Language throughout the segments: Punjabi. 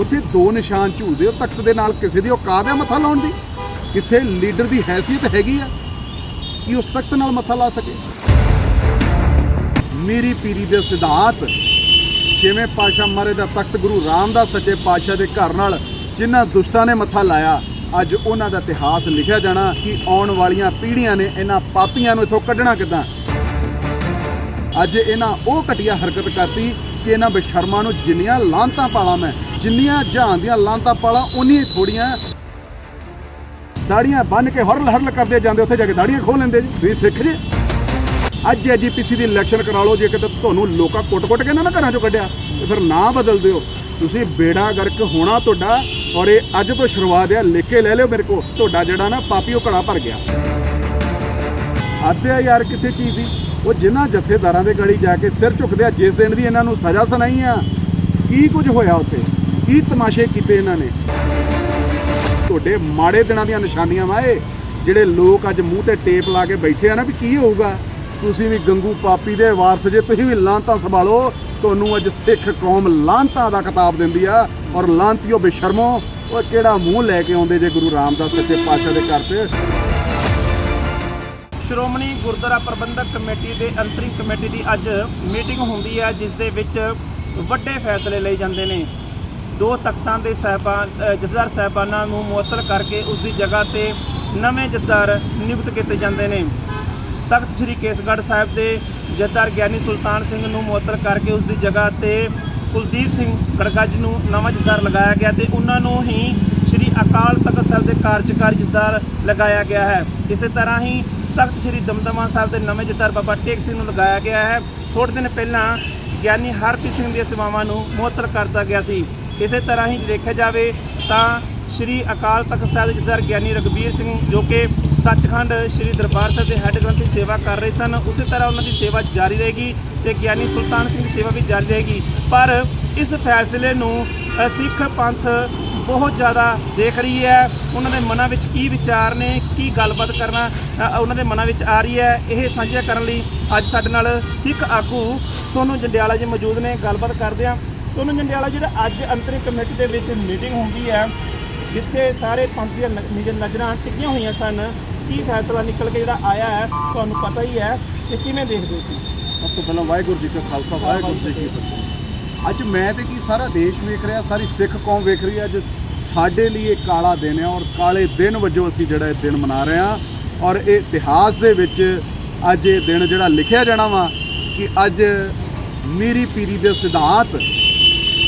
ਉੱਥੇ ਦੋ ਨਿਸ਼ਾਨ ਝੂਲਦੇ ਉਹ ਤਖਤ ਦੇ ਨਾਲ ਕਿਸੇ ਦੀ ਔਕਾਤ ਹੈ ਮੱਥਾ ਲਾਉਣ ਦੀ। ਕਿਸੇ ਲੀਡਰ ਦੀ ਹੈਸੀਅਤ ਹੈਗੀ ਆ, ਕਿ ਉਸ ਤਖਤ ਨਾਲ ਮੱਥਾ ਲਾ ਸਕੇ? ਮੇਰੀ ਪੀਰੀ ਦੇ ਸਿਧਾਂਤ ਛੇਵੇਂ ਪਾਤਸ਼ਾਹ ਮਾਰੇ ਦਾ ਤਖਤ ਗੁਰੂ ਰਾਮਦਾਸ ਸੱਚੇ ਪਾਤਸ਼ਾਹ ਦੇ ਘਰ ਨਾਲ ਜਿਨ੍ਹਾਂ ਦੁਸ਼ਟਾਂ ਨੇ ਮੱਥਾ ਲਾਇਆ, ਅੱਜ ਉਹਨਾਂ ਦਾ ਇਤਿਹਾਸ ਲਿਖਿਆ ਜਾਣਾ ਕਿ ਆਉਣ ਵਾਲੀਆਂ ਪੀੜ੍ਹੀਆਂ ਨੇ ਇਹਨਾਂ ਪਾਪੀਆਂ ਨੂੰ ਇਥੋਂ ਕੱਢਣਾ ਕਿੱਦਾਂ? ਅੱਜ ਇਹਨਾਂ ਉਹ ਘਟੀਆ ਹਰਕਤ ਕਰਤੀ ਕਿ ਇਹਨਾਂ ਬੇਸ਼ਰਮਾਂ ਨੂੰ ਜਿੰਨੀਆਂ ਲਾਂਤਾਂ ਪਾਲਾਂ ਮੈਂ ਜਿੰਨੀਆਂ ਜਹਾਨ ਦੀਆਂ ਲਾਂਤਾਂ ਪਾਲਾਂ, ਉਨੀਆਂ ਥੋੜੀਆਂ ਦਾੜੀਆਂ ਬੰਨ ਕੇ ਹਰਲ ਹਰਲ ਕਰਦੇ ਜਾਂਦੇ, ਉੱਥੇ ਜਾ ਕੇ ਦਾੜੀਆਂ ਖੋਹ ਲੈਂਦੇ ਜੀ। ਤੁਸੀਂ ਸਿੱਖ ਜੇ? ਅੱਜ ਐਜੀਪੀਸੀ ਦੀ ਇਲੈਕਸ਼ਨ ਕਰਾ ਲਓ, ਜੇ ਕਿਤੇ ਤੁਹਾਨੂੰ ਲੋਕਾਂ ਕੁੱਟ-ਕੁੱਟ ਕੇ ਨਾ ਨਾ ਘਰਾਂ ਚੋਂ ਕੱਢਿਆ, ਤੇ ਫਿਰ ਨਾ ਬਦਲ ਦਿਓ। ਤੁਸੀਂ ਬੇੜਾ ਗਰਕ ਹੋਣਾ ਤੁਹਾਡਾ, ਔਰ ਇਹ ਅੱਜ ਤੋਂ ਸ਼ੁਰੂਆਤ ਹੈ, ਲਿਖ ਕੇ ਲੈ ਲਿਓ ਮੇਰੇ ਕੋਲ। ਤੁਹਾਡਾ ਜਿਹੜਾ ਨਾ ਪਾਪੀ ਉਹ ਘੜਾ ਭਰ ਗਿਆ। ਹੱਦ ਹੈ ਯਾਰ ਕਿਸੇ ਚੀਜ਼ ਦੀ। ਉਹ ਜਿਨ੍ਹਾਂ ਜਥੇਦਾਰਾਂ ਦੇ ਗਲੀ ਜਾ ਕੇ ਸਿਰ ਝੁਕਦੇ ਆ, ਜਿਸ ਦਿਨ ਦੀ ਇਹਨਾਂ ਨੂੰ ਸਜ਼ਾ ਸੁਣਾਈ ਆ, ਕੀ ਕੁਝ ਹੋਇਆ ਉੱਥੇ? ਕੀ ਤਮਾਸ਼ੇ ਕੀਤੇ ਇਹਨਾਂ ਨੇ? ਤੁਹਾਡੇ ਮਾੜੇ ਦਿਨਾਂ ਦੀਆਂ ਨਿਸ਼ਾਨੀਆਂ ਵਾਏ ਜਿਹੜੇ ਲੋਕ ਅੱਜ ਮੂੰਹ ਤੇ ਟੇਪ ਲਾ ਕੇ ਬੈਠੇ ਆ ਨਾ ਵੀ ਕੀ ਹੋਊਗਾ? ਤੁਸੀਂ ਵੀ ਗੰਗੂ ਪਾਪੀ ਦੇ ਵਾਰਸ ਜੇ, ਤੁਸੀਂ ਵੀ ਲਾਂਤਾਂ ਸੰਭਾਲੋ। ਤੁਹਾਨੂੰ ਅੱਜ ਸਿੱਖ ਕੌਮ ਲਾਂਤਾਂ ਦਾ ਖਿਤਾਬ ਦਿੰਦੀ ਆ ਔਰ ਲਾਂਤੀਓ ਬੇਸ਼ਰਮੋ, ਉਹ ਕਿਹੜਾ ਮੂੰਹ ਲੈ ਕੇ ਆਉਂਦੇ ਜੇ ਗੁਰੂ ਰਾਮਦਾਸ ਸੱਚੇ ਪਾਤਸ਼ਾਹ ਦੇ ਘਰ ਤੇ? ਸ਼੍ਰੋਮਣੀ ਗੁਰਦੁਆਰਾ ਪ੍ਰਬੰਧਕ ਕਮੇਟੀ ਦੇ ਅੰਤਰਿਮ ਕਮੇਟੀ ਦੀ ਅੱਜ ਮੀਟਿੰਗ ਹੁੰਦੀ ਹੈ ਜਿਸ ਦੇ ਵਿੱਚ ਵੱਡੇ ਫੈਸਲੇ ਲਏ ਜਾਂਦੇ ਨੇ। ਦੋ ਤਖਤਾਂ ਦੇ ਸਹਿਬਾਨ ਜਥੇਦਾਰ ਸਾਹਿਬਾਨਾਂ ਨੂੰ ਮੁਅੱਤਲ ਕਰਕੇ ਉਸ ਦੀ ਜਗ੍ਹਾ ਤੇ ਨਵੇਂ ਜਥੇਦਾਰ ਨਿਯੁਕਤ ਕੀਤੇ ਜਾਂਦੇ ਨੇ। ਤਖਤ ਸ੍ਰੀ ਕੇਸਗੜ੍ਹ ਸਾਹਿਬ ਦੇ ਜਥੇਦਾਰ ਗਿਆਨੀ ਸੁਲਤਾਨ ਸਿੰਘ ਨੂੰ ਮੁਅੱਤਲ ਕਰਕੇ ਉਸ ਦੀ ਜਗ੍ਹਾ ਤੇ ਕੁਲਦੀਪ ਸਿੰਘ ਗੜਗੱਜ ਨੂੰ ਨਵਾਂ ਜਥੇਦਾਰ ਲਗਾਇਆ ਗਿਆ ਤੇ ਉਹਨਾਂ ਨੂੰ ਹੀ ਸ੍ਰੀ ਅਕਾਲ ਤਖਤ ਸਾਹਿਬ ਦੇ ਕਾਰਜਕਾਰੀ ਜਥੇਦਾਰ ਲਗਾਇਆ ਗਿਆ ਹੈ। ਇਸੇ ਤਰ੍ਹਾਂ ਹੀ ਤਖਤ ਸ੍ਰੀ ਦਮਦਮਾ ਸਾਹਿਬ ਦੇ ਨਵੇਂ ਜਥੇਦਾਰ ਬਾਬਾ ਟੇਕ ਸਿੰਘ ਨੂੰ ਲਗਾਇਆ ਗਿਆ ਹੈ। ਥੋੜ੍ਹੇ ਦਿਨ ਪਹਿਲਾਂ ਗਿਆਨੀ ਹਰਪ੍ਰੀਤ ਸਿੰਘ ਦੀਆਂ ਸੇਵਾਵਾਂ ਨੂੰ ਮੁਅੱਤਲ ਕਰਤਾ ਗਿਆ ਸੀ। ਇਸੇ ਤਰ੍ਹਾਂ ਹੀ ਦੇਖਿਆ ਜਾਵੇ ਤਾਂ ਸ੍ਰੀ ਅਕਾਲ ਤਖਤ ਸਾਹਿਬ ਦੇ ਜਥੇਦਾਰ ਗਿਆਨੀ ਰਗਵੀਰ ਸਿੰਘ ਜੋ ਕਿ ਸੱਚਖੰਡ ਸ੍ਰੀ ਦਰਬਾਰ ਸਾਹਿਬ ਦੇ ਹੈੱਡ ਗ੍ਰੰਥੀ ਸੇਵਾ ਕਰ ਰਹੇ ਸਨ, ਉਸੇ ਤਰ੍ਹਾਂ ਉਹਨਾਂ ਦੀ ਸੇਵਾ ਜਾਰੀ ਰਹੇਗੀ ਤੇ ਗਿਆਨੀ ਸੁਲਤਾਨ ਸਿੰਘ ਦੀ ਸੇਵਾ ਵੀ ਜਾਰੀ ਰਹੇਗੀ। ਪਰ ਇਸ ਫੈਸਲੇ ਨੂੰ ਸਿੱਖ ਪੰਥ ਬਹੁਤ ਜ਼ਿਆਦਾ ਦੇਖ ਰਹੀ ਹੈ। ਉਹਨਾਂ ਦੇ ਮਨਾਂ ਵਿੱਚ ਕੀ ਵਿਚਾਰ ਨੇ, ਕੀ ਗੱਲਬਾਤ ਕਰਨਾ ਉਹਨਾਂ ਦੇ ਮਨਾਂ ਵਿੱਚ ਆ ਰਹੀ ਹੈ। ਇਹ ਸਾਂਝਾ ਕਰਨ ਲਈ ਅੱਜ ਸਾਡੇ ਨਾਲ ਸਿੱਖ ਆਗੂ ਸੋਨੂ ਜੰਡਿਆਲਾ ਜੀ ਮੌਜੂਦ ਨੇ। ਗੱਲਬਾਤ ਕਰਦੇ ਹਾਂ। ਸੋਨੂੰ ਜੰਡਿਆਲਾ ਜਿਹੜਾ ਅੱਜ ਅੰਤਰਿਮ ਕਮੇਟੀ ਦੇ ਵਿੱਚ ਮੀਟਿੰਗ ਹੁੰਦੀ ਹੈ, ਜਿੱਥੇ ਸਾਰੇ ਪੰਥ ਦੀਆਂ ਨਿਜ, ਨਜ਼ਰਾਂ ਟਿਕੀਆਂ ਹੋਈਆਂ ਸਨ, ਕੀ ਫੈਸਲਾ ਨਿਕਲ ਕੇ ਜਿਹੜਾ ਆਇਆ ਹੈ, ਤੁਹਾਨੂੰ ਪਤਾ ਹੀ ਹੈ ਕਿ ਕਿਵੇਂ ਦੇਖਦੇ ਸੀ? ਸਭ ਤੋਂ ਪਹਿਲਾਂ ਵਾਹਿਗੁਰੂ ਜੀ ਕਾ ਖਾਲਸਾ, ਵਾਹਿਗੁਰੂ ਜੀ ਕੀ ਫਤਿਹ। ਅੱਜ ਮੈਂ ਤੇ ਕੀ ਸਾਰਾ ਦੇਸ਼ ਵੇਖ ਰਿਹਾ, ਸਾਰੀ ਸਿੱਖ ਕੌਮ ਵੇਖ ਰਹੀ ਹੈ, ਅੱਜ ਸਾਡੇ ਲਈ ਇਹ ਕਾਲਾ ਦਿਨ ਹੈ ਔਰ ਕਾਲੇ ਦਿਨ ਵਜੋਂ ਅਸੀਂ ਜਿਹੜਾ ਇਹ ਦਿਨ ਮਨਾ ਰਹੇ ਹਾਂ ਔਰ ਇਹ ਇਤਿਹਾਸ ਦੇ ਵਿੱਚ ਅੱਜ ਇਹ ਦਿਨ ਜਿਹੜਾ ਲਿਖਿਆ ਜਾਣਾ ਵਾ ਕਿ ਅੱਜ ਮੀਰੀ ਪੀਰੀ ਦੇ ਸਿਧਾਂਤ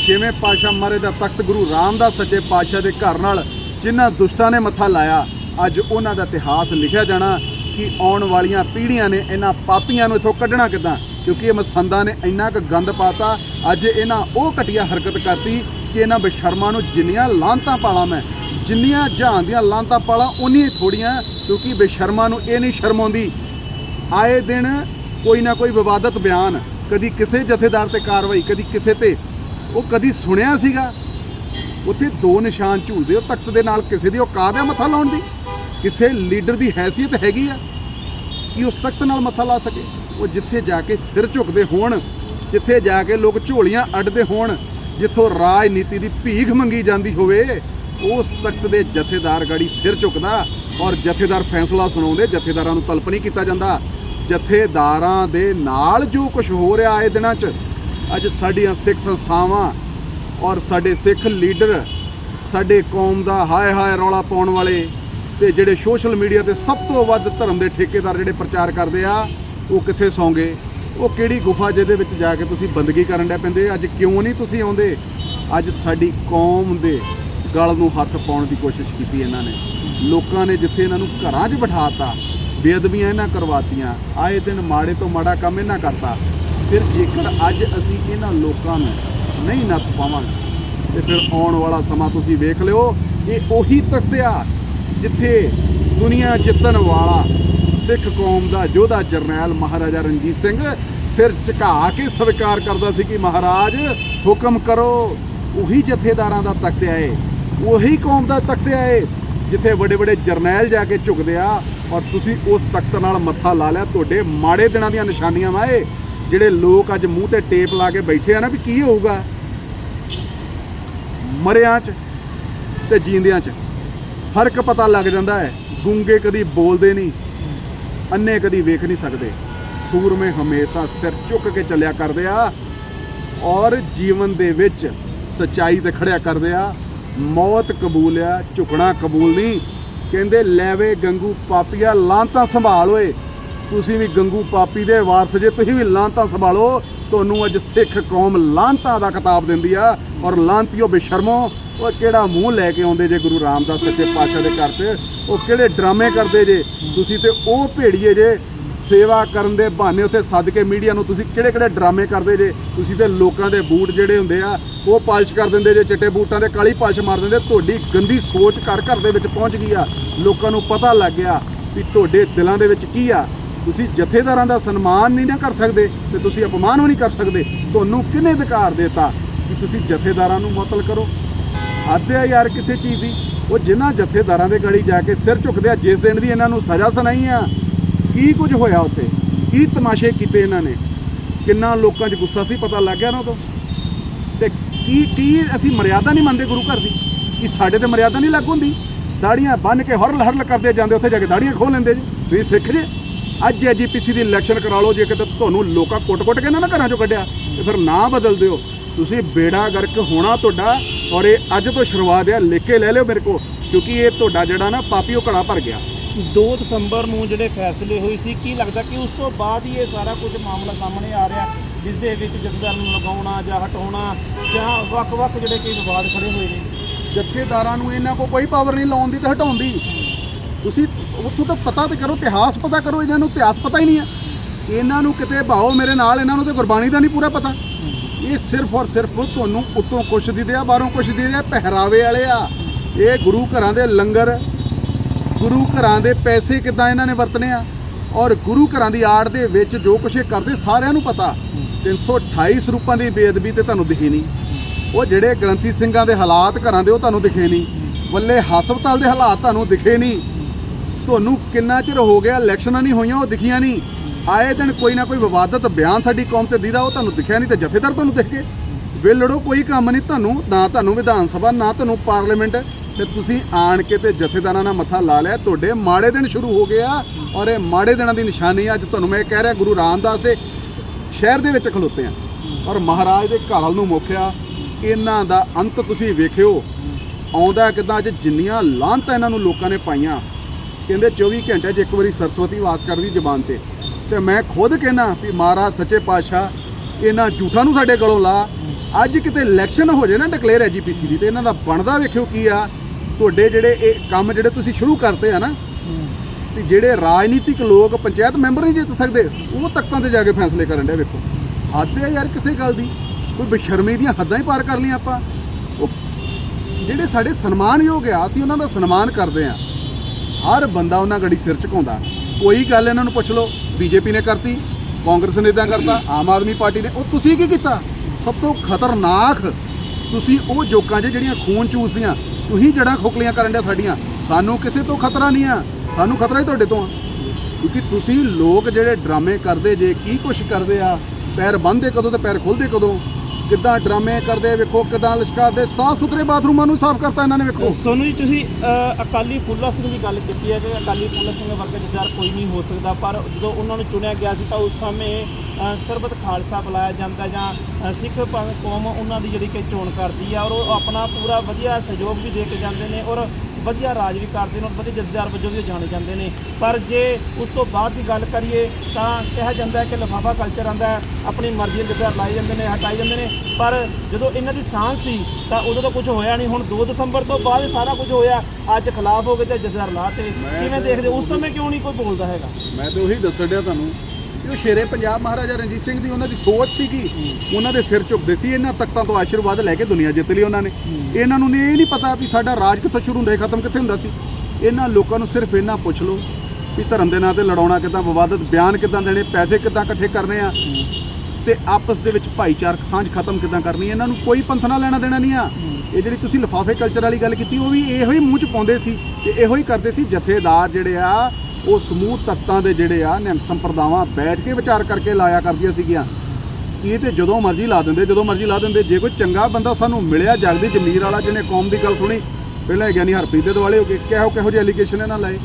ਛੇਵੇਂ ਪਾਤਸ਼ਾਹ ਮਹਾਰਾਜ ਦਾ ਤਖਤ ਗੁਰੂ ਰਾਮਦਾਸ ਸੱਚੇ ਪਾਤਸ਼ਾਹ ਦੇ ਘਰ ਨਾਲ ਜਿਨ੍ਹਾਂ ਦੁਸ਼ਟਾਂ ਨੇ ਮੱਥਾ ਲਾਇਆ, ਅੱਜ ਉਹਨਾਂ ਦਾ ਇਤਿਹਾਸ ਲਿਖਿਆ ਜਾਣਾ ਕਿ ਆਉਣ ਵਾਲੀਆਂ ਪੀੜ੍ਹੀਆਂ ਨੇ ਇਹਨਾਂ ਪਾਪੀਆਂ ਨੂੰ ਇਥੋਂ ਕੱਢਣਾ ਕਿੱਦਾਂ? ਕਿਉਂਕਿ ਇਹ ਮਸੰਦਾਂ ਨੇ ਇੰਨਾ ਕੁ ਗੰਦ ਪਾਤਾ, ਅੱਜ ਇਹਨਾਂ ਉਹ ਘਟੀਆ ਹਰਕਤ ਕਰਤੀ ਕਿ ਇਹਨਾਂ ਬੇਸ਼ਰਮਾਂ ਨੂੰ ਜਿੰਨੀਆਂ ਲਾਂਤਾਂ ਪਾਲਾਂ ਮੈਂ, ਜਿੰਨੀਆਂ ਜਹਾਨ ਦੀਆਂ ਲਾਂਤਾਂ ਪਾਲਾਂ, ਉਨੀਆਂ ਥੋੜੀਆਂ, ਕਿਉਂਕਿ ਬੇਸ਼ਰਮਾਂ ਨੂੰ ਇਹ ਨਹੀਂ ਸ਼ਰਮ ਆਉਂਦੀ। ਆਏ ਦਿਨ ਕੋਈ ਨਾ ਕੋਈ ਵਿਵਾਦਤ ਬਿਆਨ, ਕਦੀ ਕਿਸੇ ਜਥੇਦਾਰ ਤੇ ਕਾਰਵਾਈ, ਕਦੀ ਕਿਸੇ ਤੇ ਉਹ ਕਦੀ ਸੁਣਿਆ ਸੀਗਾ? ਉੱਥੇ ਦੋ ਨਿਸ਼ਾਨ ਝੂਲਦੇ, ਉਹ ਤਖਤ ਦੇ ਨਾਲ ਕਿਸੇ ਦੀ ਔਕਾਤ ਹੈ ਮੱਥਾ ਲਾਉਣ ਦੀ? ਕਿਸੇ ਲੀਡਰ ਦੀ ਹੈਸੀਅਤ ਹੈਗੀ ਆ? ਕਿ ਉਸ ਤਖਤ ਨਾਲ ਮੱਥਾ ਲਾ ਸਕੇ? ਉਹ ਜਿੱਥੇ ਜਾ ਕੇ ਸਿਰ ਝੁਕਦੇ ਹੋਣ, ਜਿੱਥੇ ਜਾ ਕੇ ਲੋਕ ਝੋਲੀਆਂ ਅੱਡਦੇ ਹੋਣ, ਜਿੱਥੋਂ ਰਾਜਨੀਤੀ ਦੀ ਭੀਖ ਮੰਗੀ ਜਾਂਦੀ ਹੋਵੇ, ਉਸ ਤਖਤ ਦੇ ਜਥੇਦਾਰ ਗਾੜੀ ਸਿਰ ਝੁਕਦਾ ਔਰ ਜਥੇਦਾਰ ਫੈਸਲਾ ਸੁਣਾਉਂਦੇ, ਜਥੇਦਾਰਾਂ ਨੂੰ ਤਲਪ ਨਹੀਂ ਕੀਤਾ ਜਾਂਦਾ। ਜਥੇਦਾਰਾਂ ਦੇ ਨਾਲ ਜੋ ਕੁਝ ਹੋ ਰਿਹਾ ਆਏ ਦਿਨਾਂ 'ਚ ਅੱਜ ਸਾਡੀਆਂ ਸਿੱਖ ਸੰਸਥਾਵਾਂ ਔਰ ਸਾਡੇ ਸਿੱਖ ਲੀਡਰ ਸਾਡੇ ਕੌਮ ਦਾ ਹਾਏ ਹਾਏ ਰੌਲਾ ਪਾਉਣ ਵਾਲੇ ਤੇ ਜਿਹੜੇ ਸੋਸ਼ਲ ਮੀਡੀਆ ਤੇ ਸਭ ਤੋਂ ਵੱਧ ਧਰਮ ਦੇ ਠੇਕੇਦਾਰ ਜਿਹੜੇ ਪ੍ਰਚਾਰ ਕਰਦੇ ਆ, ਉਹ ਕਿੱਥੇ ਸੌਂਗੇ? ਉਹ ਕਿਹੜੀ ਗੁਫਾ ਜਿਹਦੇ ਵਿੱਚ ਜਾ ਕੇ ਤੁਸੀਂ ਬੰਦਗੀ ਕਰਨ ਡੈ ਪੈਂਦੇ? ਅੱਜ ਕਿਉਂ ਨਹੀਂ ਤੁਸੀਂ ਆਉਂਦੇ? ਅੱਜ ਸਾਡੀ ਕੌਮ ਦੇ ਗਲ ਨੂੰ ਹੱਥ ਪਾਉਣ ਦੀ ਕੋਸ਼ਿਸ਼ ਕੀਤੀ ਇਹਨਾਂ ਨੇ। ਲੋਕਾਂ ਨੇ ਜਿੱਥੇ ਇਹਨਾਂ ਨੂੰ ਘਰਾਂ 'ਚ ਬਿਠਾਤਾ, ਬੇਅਦਬੀਆਂ ਇਹਨਾਂ ਕਰਵਾਤੀਆਂ, ਆਏ ਦਿਨ ਮਾੜੇ ਤੋਂ ਮਾੜਾ ਕੰਮ ਇਹਨਾਂ ਕਰਤਾ। ਫਿਰ ਜੇਕਰ ਅੱਜ ਅਸੀਂ ਇਹਨਾਂ ਲੋਕਾਂ ਨੂੰ ਨਹੀਂ ਨੱਥ ਪਾਵਾਂਗੇ, ਤੇ ਫਿਰ ਆਉਣ ਵਾਲਾ ਸਮਾਂ ਤੁਸੀਂ ਵੇਖ ਲਿਓ, ਇਹ ਉਹੀ ਤਖਤਿਆ ਜਿੱਥੇ ਦੁਨੀਆ ਜਿੱਤਣ ਵਾਲਾ ਸਿੱਖ ਕੌਮ ਦਾ ਯੋਧਾ ਜਰਨੈਲ ਮਹਾਰਾਜਾ ਰਣਜੀਤ ਸਿੰਘ ਸਿਰ ਝੁਕਾ ਕੇ ਸਵੀਕਾਰ ਕਰਦਾ ਸੀ ਕਿ ਮਹਾਰਾਜ, ਹੁਕਮ ਕਰੋ, ਉਹੀ ਜਥੇਦਾਰਾਂ ਦਾ ਤਖਤਿਆ ਏ ਉਹੀ ਕੌਮ ਦਾ ਤਖਤਿਆ ਏ ਜਿੱਥੇ ਵੱਡੇ ਵੱਡੇ ਜਰਨੈਲ ਜਾ ਕੇ ਝੁਕਦੇ ਆ ਔਰ ਤੁਸੀਂ ਉਸ ਤਖਤ ਨਾਲ ਮੱਥਾ ਲਾ ਲਿਆ, ਤੁਹਾਡੇ ਮਾੜੇ ਦਿਨਾਂ ਦੀਆਂ ਨਿਸ਼ਾਨੀਆਂ ਵਾਏ। ਜਿਹੜੇ ਲੋਕ ਅੱਜ ਮੂੰਹ ਤੇ ਟੇਪ ਲਾ ਕੇ ਬੈਠੇ ਆ ਨਾ ਵੀ ਕੀ ਹੋਊਗਾ? ਮਰਿਆਂ 'ਚ ਤੇ ਜੀਂਦਿਆਂ 'ਚ। ਫ਼ਰਕ ਪਤਾ ਲੱਗ ਜਾਂਦਾ ਹੈ, ਗੂੰਗੇ ਕਦੀ ਬੋਲਦੇ ਨਹੀਂ, ਅੰਨੇ ਕਦੀ ਵੇਖ ਨਹੀਂ ਸਕਦੇ। ਸੂਰਮੇ ਹਮੇਸ਼ਾ ਸਿਰ ਝੁੱਕ ਕੇ ਚੱਲਿਆ ਕਰਦੇ ਆ ਔਰ ਜੀਵਨ ਦੇ ਵਿੱਚ ਸਚਾਈ ਤੇ ਖੜਿਆ ਕਰਦੇ ਆ। ਮੌਤ ਕਬੂਲ ਆ, ਝੁਕਣਾ ਕਬੂਲ ਨਹੀਂ। ਕਹਿੰਦੇ ਲੈਵੇ ਗੰਗੂ, ਪਾਪੀਆ, ਲਾਂਤਾਂ ਸੰਭਾਲ ਓਏ। ਤੁਸੀਂ ਵੀ ਗੰਗੂ ਪਾਪੀ ਦੇ ਵਾਰਸ ਜੇ, ਤੁਸੀਂ ਵੀ ਲਾਂਤਾਂ ਸੰਭਾਲੋ। ਤੁਹਾਨੂੰ ਅੱਜ ਸਿੱਖ ਕੌਮ ਲਾਂਤਾਂ ਦਾ ਕਿਤਾਬ ਦਿੰਦੀ ਆ ਔਰ ਲਾਂਤੀਓ ਬੇਸ਼ਰਮੋ। ਉਹ ਕਿਹੜਾ ਮੂੰਹ ਲੈ ਕੇ ਆਉਂਦੇ ਜੇ ਗੁਰੂ ਰਾਮਦਾਸ ਸੱਚੇ ਪਾਤਸ਼ਾਹ ਦੇ ਘਰ ਤੇ ਉਹ ਕਿਹੜੇ ਡਰਾਮੇ ਕਰਦੇ ਜੇ? ਤੁਸੀਂ ਤੇ ਉਹ ਭੇੜੀਏ ਜੇ ਸੇਵਾ ਕਰਨ ਦੇ ਬਹਾਨੇ ਉੱਥੇ ਸੱਦ ਕੇ ਮੀਡੀਆ ਨੂੰ ਤੁਸੀਂ ਕਿਹੜੇ ਕਿਹੜੇ ਡਰਾਮੇ ਕਰਦੇ ਜੇ? ਤੁਸੀਂ ਤੇ ਲੋਕਾਂ ਦੇ ਬੂਟ ਜਿਹੜੇ ਹੁੰਦੇ ਆ, ਉਹ ਪਾਲਿਸ਼ ਕਰ ਦਿੰਦੇ ਜੇ, ਚਿੱਟੇ ਬੂਟਾਂ ਦੇ ਕਾਲੀ ਪਾਲਿਸ਼ ਮਾਰ ਦਿੰਦੇ। ਤੁਹਾਡੀ ਗੰਦੀ ਸੋਚ ਘਰ ਘਰ ਦੇ ਵਿੱਚ ਪਹੁੰਚ ਗਈ ਆ। ਲੋਕਾਂ ਨੂੰ ਪਤਾ ਲੱਗ ਗਿਆ ਵੀ ਤੁਹਾਡੇ ਦਿਲਾਂ ਦੇ ਵਿੱਚ ਕੀ ਆ। ਤੁਸੀਂ ਜਥੇਦਾਰਾਂ ਦਾ ਸਨਮਾਨ ਨਹੀਂ ਨਾ ਕਰ ਸਕਦੇ ਤੇ ਤੁਸੀਂ ਅਪਮਾਨ ਵੀ ਨਹੀਂ ਕਰ ਸਕਦੇ, ਤੁਹਾਨੂੰ ਕਿਹਨੇ ਅਧਿਕਾਰ ਦਿੱਤਾ ਕਿ ਤੁਸੀਂ ਜਥੇਦਾਰਾਂ ਨੂੰ ਮੁਅੱਤਲ ਕਰੋ? ਹੱਦ ਹੈ ਯਾਰ ਕਿਸੇ ਚੀਜ਼ ਦੀ। ਉਹ ਜਿਨ੍ਹਾਂ ਜਥੇਦਾਰਾਂ ਦੇ ਗੜੀ ਜਾ ਕੇ ਸਿਰ ਝੁਕਦੇ ਆ, ਜਿਸ ਦਿਨ ਦੀ ਇਹਨਾਂ ਨੂੰ ਸਜ਼ਾ ਸੁਣਾਈ ਆ, ਕੀ ਕੁਝ ਹੋਇਆ ਉੱਥੇ? ਕੀ ਤਮਾਸ਼ੇ ਕੀਤੇ ਇਹਨਾਂ ਨੇ? ਕਿੰਨਾ ਲੋਕਾਂ 'ਚ ਗੁੱਸਾ ਸੀ, ਪਤਾ ਲੱਗ ਗਿਆ ਨਾ ਉਦੋਂ? ਤੇ ਕੀ ਕੀ ਅਸੀਂ ਮਰਿਆਦਾ ਨਹੀਂ ਮੰਨਦੇ ਗੁਰੂ ਘਰ ਦੀ? ਕਿ ਸਾਡੇ ਤੇ ਮਰਿਆਦਾ ਨਹੀਂ ਲੱਗ ਹੁੰਦੀ? ਦਾੜੀਆਂ ਬੰਨ ਕੇ ਹਰਲ ਹਰਲ ਕਰਦੇ ਜਾਂਦੇ ਉੱਥੇ ਜਾ ਕੇ ਦਾੜੀਆਂ ਖੋਹ ਲੈਂਦੇ ਜੀ। ਤੁਸੀਂ ਸਿੱਖ ਜੇ? ਅੱਜ ਐਜੀਪੀਸੀ ਦੀ ਇਲੈਕਸ਼ਨ ਕਰਾ ਲਓ ਜੇ ਕਿਤੇ ਤੁਹਾਨੂੰ ਲੋਕਾਂ ਕੁੱਟ-ਕੁੱਟ ਕੇ ਨਾ ਨਾ ਘਰਾਂ ਚੋਂ ਕੱਢਿਆ ਤੇ ਫਿਰ ਨਾ ਬਦਲ ਦਿਓ। ਤੁਸੀਂ ਬੇੜਾ ਗਰਕ ਹੋਣਾ ਤੁਹਾਡਾ ਔਰ ਇਹ ਅੱਜ ਤੋਂ ਸ਼ੁਰੂਆਤ ਹੈ ਲਿਖ ਕੇ ਲੈ ਲਿਓ ਮੇਰੇ ਕੋ ਕਿਉਂਕਿ ਇਹ ਤੁਹਾਡਾ ਜਿਹੜਾ ਨਾ ਪਾਪੀਓ ਘੜਾ ਭਰ ਗਿਆ। 2 ਦਸੰਬਰ ਨੂੰ ਜਿਹੜੇ ਫੈਸਲੇ ਹੋਏ ਸੀ ਕੀ ਲੱਗਦਾ ਕਿ ਉਸ ਤੋਂ ਬਾਅਦ ਹੀ ਇਹ ਸਾਰਾ ਕੁਝ ਮਾਮਲਾ ਸਾਹਮਣੇ ਆ ਰਿਹਾ ਜਿਸ ਦੇ ਵਿੱਚ ਜਥੇਦਾਰ ਨੂੰ ਲਗਾਉਣਾ ਜਾਂ ਹਟਾਉਣਾ ਜਾਂ ਵੱਖ-ਵੱਖ ਜਿਹੜੇ ਕਈ ਵਿਵਾਦ ਖੜੇ ਹੋਏ ਨੇ? ਜਥੇਦਾਰਾਂ ਨੂੰ ਇਹਨਾਂ ਕੋ ਕੋਈ ਪਾਵਰ ਨਹੀਂ ਲਾਉਣ ਦੀ ਤੇ ਹਟਾਉਣ ਦੀ। ਤੁਸੀਂ ਉੱਥੋਂ ਤਾਂ ਪਤਾ ਤੇ ਕਰੋ, ਇਤਿਹਾਸ ਪਤਾ ਕਰੋ, ਇਹਨਾਂ ਨੂੰ ਇਤਿਹਾਸ ਪਤਾ ਹੀ ਨਹੀਂ ਹੈ। ਇਹਨਾਂ ਨੂੰ ਕਿਤੇ ਭਾਓ ਮੇਰੇ ਨਾਲ, ਇਹਨਾਂ ਨੂੰ ਤੇ ਗੁਰਬਾਣੀ ਦਾ ਨਹੀਂ ਪੂਰਾ ਪਤਾ। ਇਹ ਸਿਰਫ ਔਰ ਸਿਰਫ ਤੁਹਾਨੂੰ ਉੱਤੋਂ ਕੁਛ ਦਿੰਦੇ ਆ ਬਾਹਰੋਂ ਕੁਛ ਦਿੰਦੇ ਆ ਪਹਿਰਾਵੇ ਵਾਲੇ ਆ। ਇਹ ਗੁਰੂ ਘਰਾਂ ਦੇ ਲੰਗਰ, ਗੁਰੂ ਘਰਾਂ ਦੇ ਪੈਸੇ ਕਿੱਦਾਂ ਇਹਨਾਂ ਨੇ ਵਰਤਨੇ ਆ? ਔਰ ਗੁਰੂ ਘਰਾਂ ਦੀ ਆੜ ਦੇ ਵਿੱਚ ਜੋ ਕੁਛ ਇਹ ਕਰਦੇ, ਸਾਰਿਆਂ ਨੂੰ ਪਤਾ। 328 ਸਰੂਪਾਂ ਦੀ ਬੇਅਦਬੀ ਤੇ ਤੁਹਾਨੂੰ ਦਿਖੀ ਨਹੀਂ। ਉਹ ਜਿਹੜੇ ਗ੍ਰੰਥੀ ਸਿੰਘਾਂ ਦੇ ਹਾਲਾਤ ਘਰਾਂ ਦੇ, ਉਹ ਤੁਹਾਨੂੰ ਦਿਖੇ ਨਹੀਂ। ਵੱਲੇ ਹਸਪਤਾਲ ਦੇ ਹਾਲਾਤ ਤੁਹਾਨੂੰ ਦਿਖੇ ਨਹੀਂ। ਤੁਹਾਨੂੰ ਕਿੰਨਾ ਚਿਰ ਹੋ ਗਿਆ ਇਲੈਕਸ਼ਨਾਂ ਨਹੀਂ ਹੋਈਆਂ, ਉਹ ਦਿਖੀਆਂ ਨਹੀਂ। ਆਏ ਦਿਨ ਕੋਈ ਨਾ ਕੋਈ ਵਿਵਾਦਤ ਬਿਆਨ ਸਾਡੀ ਕੌਮ ਤੇ ਦੀਦਾ, ਉਹ ਤੁਹਾਨੂੰ ਦਿਖਿਆ ਨਹੀਂ ਤੇ ਜਥੇਦਾਰ ਤੁਹਾਨੂੰ ਦਿਖ ਗਏ ਵੇਲੜੋ ਕੋਈ ਕੰਮ ਨਹੀਂ, ਤੁਹਾਨੂੰ ਨਾ ਤੁਹਾਨੂੰ ਵਿਧਾਨ ਸਭਾ, ਨਾ ਤੁਹਾਨੂੰ ਪਾਰਲੀਮੈਂਟ। ਤੇ ਤੁਸੀਂ ਆਣ ਕੇ ਤੇ ਜਥੇਦਾਰਾਂ ਨਾਲ ਮੱਥਾ ਲਾ ਲਿਆ, ਤੁਹਾਡੇ ਮਾੜੇ ਦਿਨ ਸ਼ੁਰੂ ਹੋ ਗਏ ਆ ਔਰ ਇਹ ਮਾੜੇ ਦਿਨਾਂ ਦੀ ਨਿਸ਼ਾਨੀ ਅੱਜ ਤੁਹਾਨੂੰ ਮੈਂ ਕਹਿ ਰਿਹਾ, ਗੁਰੂ ਰਾਮਦਾਸ ਦੇ ਸ਼ਹਿਰ ਦੇ ਵਿੱਚ ਖਲੋਤੇ ਆ ਔਰ ਮਹਾਰਾਜ ਦੇ ਘਰ ਨੂੰ ਮੁਖਿਆ। ਇਹਨਾਂ ਦਾ ਅੰਤ ਤੁਸੀਂ ਵੇਖਿਓ। ਆਉਂਦਾ ਕਿਦਾਂ, ਅੱਜ ਜਿੰਨੀਆਂ ਲਾਂਤਾਂ ਇਹਨਾਂ ਨੂੰ ਲੋਕਾਂ ਨੇ ਪਾਈਆਂ ਕਹਿੰਦੇ 24 ਘੰਟੇ 'ਚ ਇੱਕ ਵਾਰੀ ਸਰਸਵਤੀ ਵਾਸ ਕਰਦੀ ਜ਼ਬਾਨ ਤੇ। ਤੇ ਮੈਂ ਖੁਦ ਕਹਿਣਾ ਵੀ ਮਹਾਰਾਜ, ਸੱਚੇ ਪਾਤਸ਼ਾਹ, ਇਹਨਾਂ ਝੂਠਾਂ ਨੂੰ ਸਾਡੇ ਕੋਲੋਂ ਲਾ। ਅੱਜ ਕਿਤੇ ਇਲੈਕਸ਼ਨ ਹੋ ਜੇ ਨਾ ਡਿਕਲੇਅਰ ਐਜੀਪੀਸੀ ਦੀ, ਤੇ ਇਹਨਾਂ ਦਾ ਬਣਦਾ ਵੇਖਿਓ ਕੀ ਆ। ਤੁਹਾਡੇ ਜਿਹੜੇ ਇਹ ਕੰਮ ਜਿਹੜੇ ਤੁਸੀਂ ਸ਼ੁਰੂ ਕਰਤੇ ਆ ਨਾ, ਤੇ ਜਿਹੜੇ ਰਾਜਨੀਤਿਕ ਲੋਕ ਪੰਚਾਇਤ ਮੈਂਬਰ ਨਹੀਂ ਜਿੱਤ ਸਕਦੇ, ਉਹ ਤਖ਼ਤਾਂ ਤੇ ਜਾ ਕੇ ਫੈਸਲੇ ਕਰਨ ਦੇ ਵੇਖੋ। ਹੱਦ ਹੈ ਯਾਰ ਕਿਸੇ ਗੱਲ ਦੀ। ਕੋਈ ਬੇਸ਼ਰਮੀ ਦੀਆਂ ਹੱਦਾਂ ਹੀ ਪਾਰ ਕਰ ਲਈਆਂ ਆਪਾਂ। ਉਹ ਜਿਹੜੇ ਸਾਡੇ ਸਨਮਾਨਯੋਗ ਆ, ਅਸੀਂ ਉਹਨਾਂ ਦਾ ਸਨਮਾਨ ਕਰਦੇ ਆ। ਹਰ ਬੰਦਾ ਉਹਨਾਂ ਗੜੀ ਸਿਰ ਝੁਕਾਉਂਦਾ। ਕੋਈ ਗੱਲ ਇਹਨਾਂ ਨੂੰ ਪੁੱਛ ਲਓ, ਬੀਜੇਪੀ ਨੇ ਕਰਤੀ, ਕਾਂਗਰਸ ਨੇ ਇਦਾਂ ਕਰਤਾ, ਆਮ ਆਦਮੀ ਪਾਰਟੀ ਨੇ, ਉਹ ਤੁਸੀਂ ਕੀ ਕੀਤਾ? ਸਭ ਤੋਂ ਖਤਰਨਾਕ ਤੁਸੀਂ ਉਹ ਜੋਕਾਂ 'ਚ ਜਿਹੜੀਆਂ ਖੂਨ ਚੂਸਦੀਆਂ, ਤੁਸੀਂ ਜੜਾਂ ਖੋਖਲੀਆਂ ਕਰਨ ਦੇ ਸਾਡੀਆਂ, ਸਾਨੂੰ ਕਿਸੇ ਤੋਂ ਖਤਰਾ ਨਹੀਂ ਆ, ਸਾਨੂੰ ਖਤਰਾ ਹੀ ਤੁਹਾਡੇ ਤੋਂ ਆ। ਕਿਉਂਕਿ ਤੁਸੀਂ ਲੋਕ ਜਿਹੜੇ ਡਰਾਮੇ ਕਰਦੇ, ਜੇ ਕੀ ਕੁਛ ਕਰਦੇ ਆ, ਪੈਰ ਬੰਨਦੇ ਕਦੋਂ ਤੇ ਪੈਰ ਖੁੱਲਦੇ ਕਦੋਂ? ਕਿੱਦਾਂ ਡਰਾਮੇ ਕਰਦੇ ਵੇਖੋ ਕਿੱਦਾਂ ਲਿਸ਼ਕਾਦੇ ਸਾਫ਼ ਸੁਥਰੇ ਬਾਥਰੂਮਾਂ ਨੂੰ ਸਾਫ਼ ਕਰਤਾ ਇਹਨਾਂ ਨੇ ਵੇਖੋ। ਸੋਨੂੰ ਜੀ ਤੁਸੀਂ ਅ, ਅਕਾਲੀ ਫੂਲਾ ਸਿੰਘ ਦੀ ਗੱਲ ਕੀਤੀ ਹੈ ਕਿ ਅਕਾਲੀ ਫੂਲਾ ਸਿੰਘ ਵਰਗਾ ਜਥੇਦਾਰ ਕੋਈ ਨਹੀਂ ਹੋ ਸਕਦਾ ਪਰ ਜਦੋਂ ਉਹਨਾਂ ਨੂੰ ਚੁਣਿਆ ਗਿਆ ਸੀ ਤਾਂ ਉਸ ਸਮੇਂ ਅ, ਸਰਬਤ ਖਾਲਸਾ ਬੁਲਾਇਆ ਜਾਂਦਾ ਜਾਂ ਅ, ਸਿੱਖ ਪੰਥ ਕੌਮ ਉਹਨਾਂ ਦੀ ਜਿਹੜੀ ਕਿ ਚੋਣ ਕਰਦੀ ਆ ਔਰ ਉਹ ਆਪਣਾ ਪੂਰਾ ਵਧੀਆ ਸਹਿਯੋਗ ਵੀ ਦੇ ਕੇ ਜਾਂਦੇ ਨੇ ਔਰ ਵਧੀਆ ਰਾਜ ਵੀ ਕਰਦੇ ਨੇ ਔਰ ਵਧੀਆ ਜਥੇਦਾਰ ਵਜੋਂ ਵੀ ਉਹ ਜਾਣੇ ਜਾਂਦੇ ਨੇ। ਪਰ ਜੇ ਉਸ ਤੋਂ ਬਾਅਦ ਦੀ ਗੱਲ ਕਰੀਏ ਤਾਂ ਕਿਹਾ ਜਾਂਦਾ ਹੈ ਕਿ ਲਿਫਾਫਾ ਕਲਚਰ ਆਂਦਾ ਹੈ ਆਪਣੀ ਮਰਜ਼ੀ ਦੇ ਜਥੇਦਾਰ ਲਾਏ ਜਾਂਦੇ ਨੇ ਹਟਾਏ ਜਾਂਦੇ ਨੇ। ਪਰ ਜਦੋਂ ਇਹਨਾਂ ਦੀ ਸਾਂਝ ਸੀ ਤਾਂ ਉਦੋਂ ਤਾਂ ਕੁਝ ਹੋਇਆ ਨਹੀਂ। ਹੁਣ 2 ਦਸੰਬਰ ਤੋਂ ਬਾਅਦ ਇਹ ਸਾਰਾ ਕੁਝ ਹੋਇਆ। ਅੱਜ ਖਿਲਾਫ ਹੋ ਗਏ ਤੇ ਜਥੇਦਾਰ ਲਾਤੇ। ਕਿਵੇਂ ਦੇਖਦੇ? ਉਸ ਸਮੇਂ ਕਿਉਂ ਨਹੀਂ ਕੋਈ ਬੋਲਦਾ ਹੈਗਾ? ਮੈਂ ਤੇ ਉਹੀ ਦੱਸਣ ਡਿਆ ਤੁਹਾਨੂੰ ਕਿ ਸ਼ੇਰੇ ਪੰਜਾਬ ਮਹਾਰਾਜਾ ਰਣਜੀਤ ਸਿੰਘ ਦੀ ਉਹਨਾਂ ਦੀ ਸੋਚ ਸੀਗੀ, ਉਹਨਾਂ ਦੇ ਸਿਰ ਝੁਕਦੇ ਸੀ, ਇਹਨਾਂ ਤਖਤਾਂ ਤੋਂ ਆਸ਼ੀਰਵਾਦ ਲੈ ਕੇ ਦੁਨੀਆ ਜਿੱਤ ਲਈ ਉਹਨਾਂ ਨੇ। ਇਹਨਾਂ ਨੂੰ ਇਹ ਨਹੀਂ ਪਤਾ ਵੀ ਸਾਡਾ ਰਾਜ ਕਿੱਥੋਂ ਸ਼ੁਰੂ ਹੁੰਦਾ ਹੈ ਖਤਮ ਕਿੱਥੇ ਹੁੰਦਾ ਸੀ। ਇਹਨਾਂ ਲੋਕਾਂ ਨੂੰ ਸਿਰਫ ਇਹਨਾਂ ਪੁੱਛ ਲਓ ਵੀ ਧਰਮ ਦੇ ਨਾਂ ਤੇ ਲੜਾਉਣਾ ਕਿੱਦਾਂ, ਵਿਵਾਦਤ, ਬਿਆਨ ਕਿੱਦਾਂ ਦੇਣੇ, ਪੈਸੇ ਕਿੱਦਾਂ ਇਕੱਠੇ ਕਰਨੇ ਆ, ਤੇ ਆਪਸ ਦੇ ਵਿੱਚ ਭਾਈਚਾਰਕ ਸਾਂਝ ਖਤਮ ਕਿੱਦਾਂ ਕਰਨੀ ਇਹਨਾਂ ਨੂੰ ਕੋਈ ਪੰਥ ਲੈਣਾ ਦੇਣਾ ਨਹੀਂ ਆ। ਇਹ ਜਿਹੜੀ ਤੁਸੀਂ ਲਿਫਾਫੇ ਕਲਚਰ ਵਾਲੀ ਗੱਲ ਕੀਤੀ, ਉਹ ਵੀ ਇਹੋ ਹੀ ਮੂੰਹ ਚ ਪਾਉਂਦੇ ਸੀ ਤੇ ਇਹੋ ਹੀ ਕਰਦੇ ਸੀ ਜਥੇਦਾਰ ਜਿਹੜੇ ਆ ਉਹ ਸਮੂਹ ਤੱਤਾਂ ਦੇ ਜਿਹੜੇ ਆ ਨਿਹੰਗ ਸੰਪਰਦਾਵਾਂ ਬੈਠ ਕੇ ਵਿਚਾਰ ਕਰਕੇ ਲਾਇਆ ਕਰਦੀਆਂ ਸੀਗੀਆਂ। ਇਹ ਤੇ ਜਦੋਂ ਮਰਜ਼ੀ ਲਾ ਦਿੰਦੇ ਜਦੋਂ ਮਰਜ਼ੀ ਲਾ ਦਿੰਦੇ ਜੇ ਕੋਈ ਚੰਗਾ ਬੰਦਾ ਸਾਨੂੰ ਮਿਲਿਆ ਜਗਦੀ ਜਮੀਰ ਵਾਲਾ ਜਿਹਨੇ ਕੌਮ ਦੀ ਗੱਲ ਸੁਣੀ ਪਹਿਲਾਂ ਗਿਆਨੀ ਹਰਪ੍ਰੀਤ ਦੇ ਦੁਆਲੇ ਹੋ ਗਏ ਕਿਹੋ ਕਿਹੋ ਜਿਹੇ ਐਲੀਗੇਸ਼ਨ ਇਹਨਾਂ ਲਾਏ?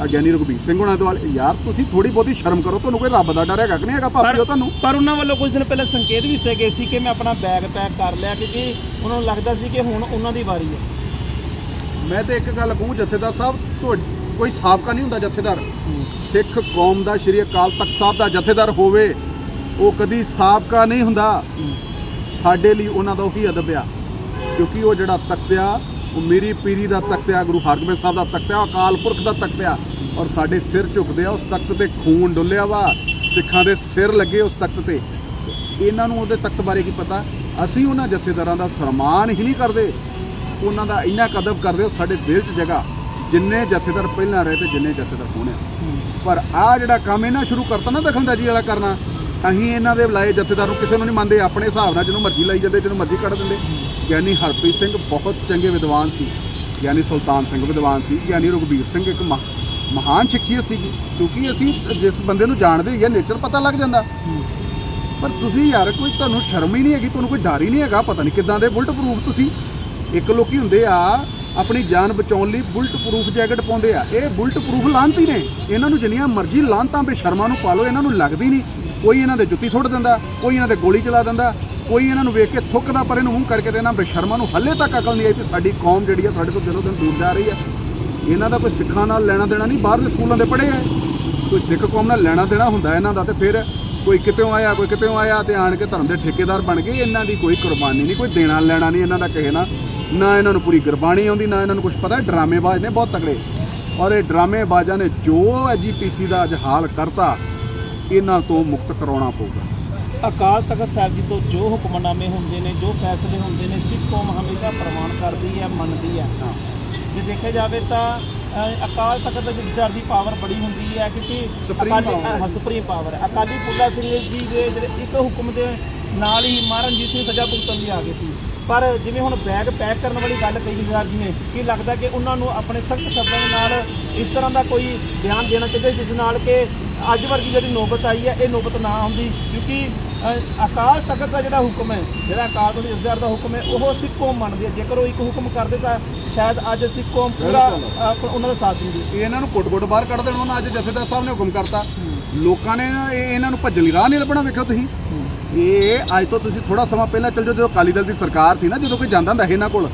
ਆ ਗਿਆਨੀ ਰਘਬੀਰ ਸਿੰਘ ਹੋਣਾ ਦੁਆਲੇ ਯਾਰ ਤੁਸੀਂ ਥੋੜੀ ਬਹੁਤੀ ਸ਼ਰਮ ਕਰੋ ਤੁਹਾਨੂੰ ਕੋਈ ਰੱਬ ਦਾ ਡਰ ਹੈਗਾ ਕਿ ਨਹੀਂ ਹੈਗਾ ਭਾਪੀਓ ਤੁਹਾਨੂੰ? ਪਰ ਉਹਨਾਂ ਵੱਲੋਂ ਕੁਝ ਦਿਨ ਪਹਿਲਾਂ ਸੰਕੇਤ ਵੀ ਦਿੱਤੇ ਗਏ ਸੀ ਕਿ ਮੈਂ ਆਪਣਾ ਬੈਗ ਪੈਕ ਕਰ ਲਿਆ ਕਿਉਂਕਿ ਉਹਨਾਂ ਨੂੰ ਲੱਗਦਾ ਸੀ ਕਿ ਹੁਣ ਉਹਨਾਂ ਦੀ ਵਾਰੀ ਹੈ। ਮੈਂ ਤੇ ਇੱਕ ਗੱਲ ਕਹੂੰ ਜਥੇਦਾਰ ਸਾਹਿਬ ਕੋਈ ਸਾਬਕਾ ਨਹੀਂ ਹੁੰਦਾ ਜਥੇਦਾਰ। ਸਿੱਖ ਕੌਮ ਦਾ ਸ਼੍ਰੀ ਅਕਾਲ ਤਖਤ ਸਾਹਿਬ ਦਾ ਜਥੇਦਾਰ ਹੋਵੇ ਉਹ ਕਦੀ ਸਾਬਕਾ ਨਹੀਂ ਹੁੰਦਾ। ਸਾਡੇ ਲਈ ਉਹਨਾਂ ਦਾ ਉਹੀ ਅਦਬ ਆ ਕਿਉਂਕਿ ਉਹ ਜਿਹੜਾ ਤਖਤ ਆ ਉਹ ਮੇਰੀ ਪੀਰੀ ਦਾ ਤਖਤ ਆ ਗੁਰੂ ਹਰਗੋਬਿੰਦ ਸਾਹਿਬ ਦਾ ਤਖਤ ਆ ਅਕਾਲ ਪੁਰਖ ਦਾ ਤਖਤ ਆ। ਔਰ ਸਾਡੇ ਸਿਰ ਝੁਕਦੇ ਆ ਉਸ ਤਖਤ ਤੇ ਖੂਨ ਡੁੱਲਿਆ ਵਾ ਸਿੱਖਾਂ ਦੇ ਸਿਰ ਲੱਗੇ ਉਸ ਤਖਤ ਤੇ। ਇਹਨਾਂ ਨੂੰ ਉਹਦੇ ਤਖਤ ਬਾਰੇ ਕੀ ਪਤਾ? ਅਸੀਂ ਉਹਨਾਂ ਜਥੇਦਾਰਾਂ ਦਾ ਸਨਮਾਨ ਹੀ ਨਹੀਂ ਕਰਦੇ। ਉਹਨਾਂ ਦਾ ਇੰਨਾ ਕਦਬ ਕਰਦੇ ਸਾਡੇ ਦਿਲ 'ਚ ਜਗ੍ਹਾ। ਜਿੰਨੇ ਜਥੇਦਾਰ ਪਹਿਲਾਂ ਰਹੇ ਤੇ ਜਿੰਨੇ ਜਥੇਦਾਰ ਹੋਣੇ ਆ। ਪਰ ਆ ਜਿਹੜਾ ਕੰਮ ਇਹਨਾਂ ਸ਼ੁਰੂ ਕਰਤਾ ਨਾ ਦਖਲਅੰਦਾਜ਼ੀ ਵਾਲਾ ਕਰਨਾ ਅਸੀਂ ਇਹਨਾਂ ਦੇ ਲਾਏ ਜਥੇਦਾਰ ਨੂੰ ਕਿਸੇ ਨੂੰ ਨਹੀਂ ਮੰਨਦੇ, ਆਪਣੇ ਹਿਸਾਬ ਨਾਲ ਜਿਹਨੂੰ ਮਰਜ਼ੀ ਲਾਈ ਜਾਂਦੇ, ਜਿਹਨੂੰ ਮਰਜ਼ੀ ਕੱਢ ਦਿੰਦੇ। ਗਿਆਨੀ ਹਰਪ੍ਰੀਤ ਸਿੰਘ ਬਹੁਤ ਚੰਗੇ ਵਿਦਵਾਨ ਸੀ ਗਿਆਨੀ ਸੁਲਤਾਨ ਸਿੰਘ ਵਿਦਵਾਨ ਸੀ ਗਿਆਨੀ ਰਘਬੀਰ ਸਿੰਘ ਇੱਕ ਮਹਾ- ਮਹਾਨ ਸ਼ਖਸੀਅਤ ਸੀ, ਕਿਉਂਕਿ ਅਸੀਂ ਜਿਸ ਬੰਦੇ ਨੂੰ ਜਾਣਦੇ ਹੀ ਆ ਨੇਚਰ ਪਤਾ ਲੱਗ ਜਾਂਦਾ। ਪਰ ਤੁਸੀਂ ਯਾਰ, ਕੋਈ ਤੁਹਾਨੂੰ ਸ਼ਰਮ ਹੀ ਨਹੀਂ ਹੈਗੀ, ਤੁਹਾਨੂੰ ਕੋਈ ਡਰ ਹੀ ਨਹੀਂ ਹੈਗਾ, ਪਤਾ ਨਹੀਂ ਕਿੱਦਾਂ ਦੇ ਬੁਲਟ ਪ੍ਰੂਫ ਤੁਸੀਂ। ਇੱਕ ਲੋਕੀ ਹੁੰਦੇ ਆ ਆਪਣੀ ਜਾਨ ਬਚਾਉਣ ਲਈ ਬੁਲਟ ਪ੍ਰੂਫ ਜੈਕਟ ਪਾਉਂਦੇ ਆ। ਇਹ ਬੁਲਟ ਪ੍ਰੂਫ ਲਾਂਤੀ ਨੇ। ਇਹਨਾਂ ਨੂੰ ਜਿੰਨੀਆਂ ਮਰਜ਼ੀ ਲਾਂਤਾਂ ਬੇਸ਼ਰਮਾਂ ਨੂੰ ਪਾ ਲਓ ਇਹਨਾਂ ਨੂੰ ਲੱਗਦੀ ਨਹੀਂ। ਕੋਈ ਇਹਨਾਂ ਦੇ ਜੁੱਤੀ ਸੁੱਟ ਦਿੰਦਾ, ਕੋਈ ਇਹਨਾਂ ਦੇ ਗੋਲੀ ਚਲਾ ਦਿੰਦਾ, ਕੋਈ ਇਹਨਾਂ ਨੂੰ ਵੇਖ ਕੇ ਥੁੱਕਦਾ, ਪਰ ਇਹਨੂੰ ਮੂੰਹ ਕਰਕੇ ਤੇ ਇਹਨਾਂ ਬੇਸ਼ਰਮਾਂ ਨੂੰ ਹੱਲੇ ਤੱਕ ਅਕਲ ਨਹੀਂ ਆਈ ਕਿ ਸਾਡੀ ਕੌਮ ਜਿਹੜੀ ਆ ਸਾਡੇ ਤੋਂ ਦਿਨੋਂ ਦਿਨ ਦੂਰ ਜਾ ਰਹੀ ਆ। ਇਹਨਾਂ ਦਾ ਕੋਈ ਸਿੱਖਾਂ ਨਾਲ ਲੈਣਾ ਦੇਣਾ ਨਹੀਂ ਬਾਹਰ ਦੇ ਸਕੂਲਾਂ ਦੇ ਪੜ੍ਹੇ ਆ। ਕੋਈ ਸਿੱਖ ਕੌਮ ਨਾਲ ਲੈਣਾ ਦੇਣਾ ਹੁੰਦਾ ਇਹਨਾਂ ਦਾ ਤੇ ਫਿਰ ਕੋਈ ਕਿਤੇੋਂ ਆਇਆ, ਕੋਈ ਕਿਤੇੋਂ ਆਇਆ ਤੇ ਆਣ ਕੇ ਧਰਮ ਦੇ ਠੇਕੇਦਾਰ ਬਣ ਗਏ ਇਹਨਾਂ ਦੀ ਕੋਈ ਕੁਰਬਾਨੀ ਨਹੀਂ, ਕੋਈ ਦੇਣਾ ਲੈਣਾ ਨਹੀਂ ਇਹਨਾਂ ਦਾ ਕਿਸੇ ਨਾਲ। ਨਾ ਇਹਨਾਂ ਨੂੰ ਪੂਰੀ ਗੁਰਬਾਣੀ ਆਉਂਦੀ ਨਾ ਇਹਨਾਂ ਨੂੰ ਕੁਝ ਪਤਾ ਡਰਾਮੇਬਾਜ਼ ਨੇ ਬਹੁਤ ਤਕੜੇ। ਔਰ ਇਹ ਡਰਾਮੇਬਾਜ਼ਾਂ ਨੇ ਜੋ ਐਜੀਪੀਸੀ ਦਾ ਅੱਜ ਹਾਲ ਕਰਤਾ ਇਹਨਾਂ ਤੋਂ ਮੁਕਤ ਕਰਾਉਣਾ ਪਊਗਾ। ਅਕਾਲ ਤਖਤ ਸਾਹਿਬ ਜੀ ਤੋਂ ਜੋ ਹੁਕਮਨਾਮੇ ਹੁੰਦੇ ਨੇ ਜੋ ਫੈਸਲੇ ਹੁੰਦੇ ਨੇ ਸਿੱਖ ਕੌਮ ਹਮੇਸ਼ਾ ਪ੍ਰਮਾਣ ਕਰਦੀ ਹੈ ਮੰਨਦੀ ਹੈ। ਜੇ ਦੇਖਿਆ ਜਾਵੇ ਤਾਂ ਅਕਾਲ ਤਖਤ ਦੇ ਜਥੇਦਾਰ ਦੀ ਪਾਵਰ ਬੜੀ ਹੁੰਦੀ ਹੈ ਕਿਉਂਕਿ ਅਕਾਲੀ ਸੁਪਰੀਮ ਪਾਵਰ ਅਕਾਲੀ ਫੂਲਾ ਸਿੰਘ ਜੀ ਦੇ ਜਿਹੜੇ ਇੱਕ ਹੁਕਮ ਦੇ ਨਾਲ ਹੀ ਮਹਾਰਾਜ ਰਣਜੀਤ ਸਿੰਘ ਸਜ਼ਾ ਭੁਗਤਣ ਦੀ ਆ ਗਏ ਸੀ। ਪਰ ਜਿਵੇਂ ਹੁਣ ਬੈਗ ਪੈਕ ਕਰਨ ਵਾਲੀ ਗੱਲ ਕਹੀ ਜਥੇਦਾਰ ਜੀ ਨੇ ਕੀ ਲੱਗਦਾ ਕਿ ਉਹਨਾਂ ਨੂੰ ਆਪਣੇ ਸਖਤ ਸ਼ਬਦਾਂ ਦੇ ਨਾਲ ਇਸ ਤਰ੍ਹਾਂ ਦਾ ਕੋਈ ਬਿਆਨ ਦੇਣਾ ਚਾਹੀਦਾ ਜਿਸ ਨਾਲ ਕਿ ਅੱਜ ਵਰਗੀ ਜਿਹੜੀ ਨੌਬਤ ਆਈ ਹੈ ਇਹ ਨੌਬਤ ਨਾ ਆਉਂਦੀ? ਕਿਉਂਕਿ ਅਕਾਲ ਤਖਤ ਦਾ ਜਿਹੜਾ ਹੁਕਮ ਹੈ ਜਿਹੜਾ ਅਕਾਲ ਤਖਤ ਜਥੇਦਾਰ ਦਾ ਹੁਕਮ ਹੈ ਉਹ ਸਿੱਖ ਕੌਮ ਮੰਨਦੀ ਹੈ ਜੇਕਰ ਉਹ ਇੱਕ ਹੁਕਮ ਕਰਦੇ ਤਾਂ ਸ਼ਾਇਦ ਅੱਜ ਸਿੱਖ ਕੌਮ ਪੂਰਾ ਉਹਨਾਂ ਦਾ ਸਾਥ ਦਿੰਦੀ। ਇਹ ਇਹਨਾਂ ਨੂੰ ਕੁੱਟ-ਕੁੱਟ ਬਾਹਰ ਕੱਢ ਦੇਣ ਉਹਨਾਂ ਅੱਜ ਜਥੇਦਾਰ ਸਾਹਿਬ ਨੇ ਹੁਕਮ ਕਰਤਾ। ਲੋਕਾਂ ਨੇ ਨਾ ਇਹ ਇਹਨਾਂ ਨੂੰ ਭੱਜਣ ਲਈ ਰਾਹ ਨਹੀਂ ਲੱਭਣਾ ਵੇਖੋ ਤੁਸੀਂ। ਇਹ ਅੱਜ ਤੋਂ ਤੁਸੀਂ ਥੋੜਾ ਸਮਾਂ ਪਹਿਲਾਂ ਚੱਲ ਜਾਓ ਜਦੋਂ ਅਕਾਲੀ ਦਲ ਦੀ ਸਰਕਾਰ ਸੀ ਨਾ ਜਦੋਂ ਕੋਈ ਜਾਂਦਾ ਹੁੰਦਾ ਇਹਨਾਂ ਕੋਲ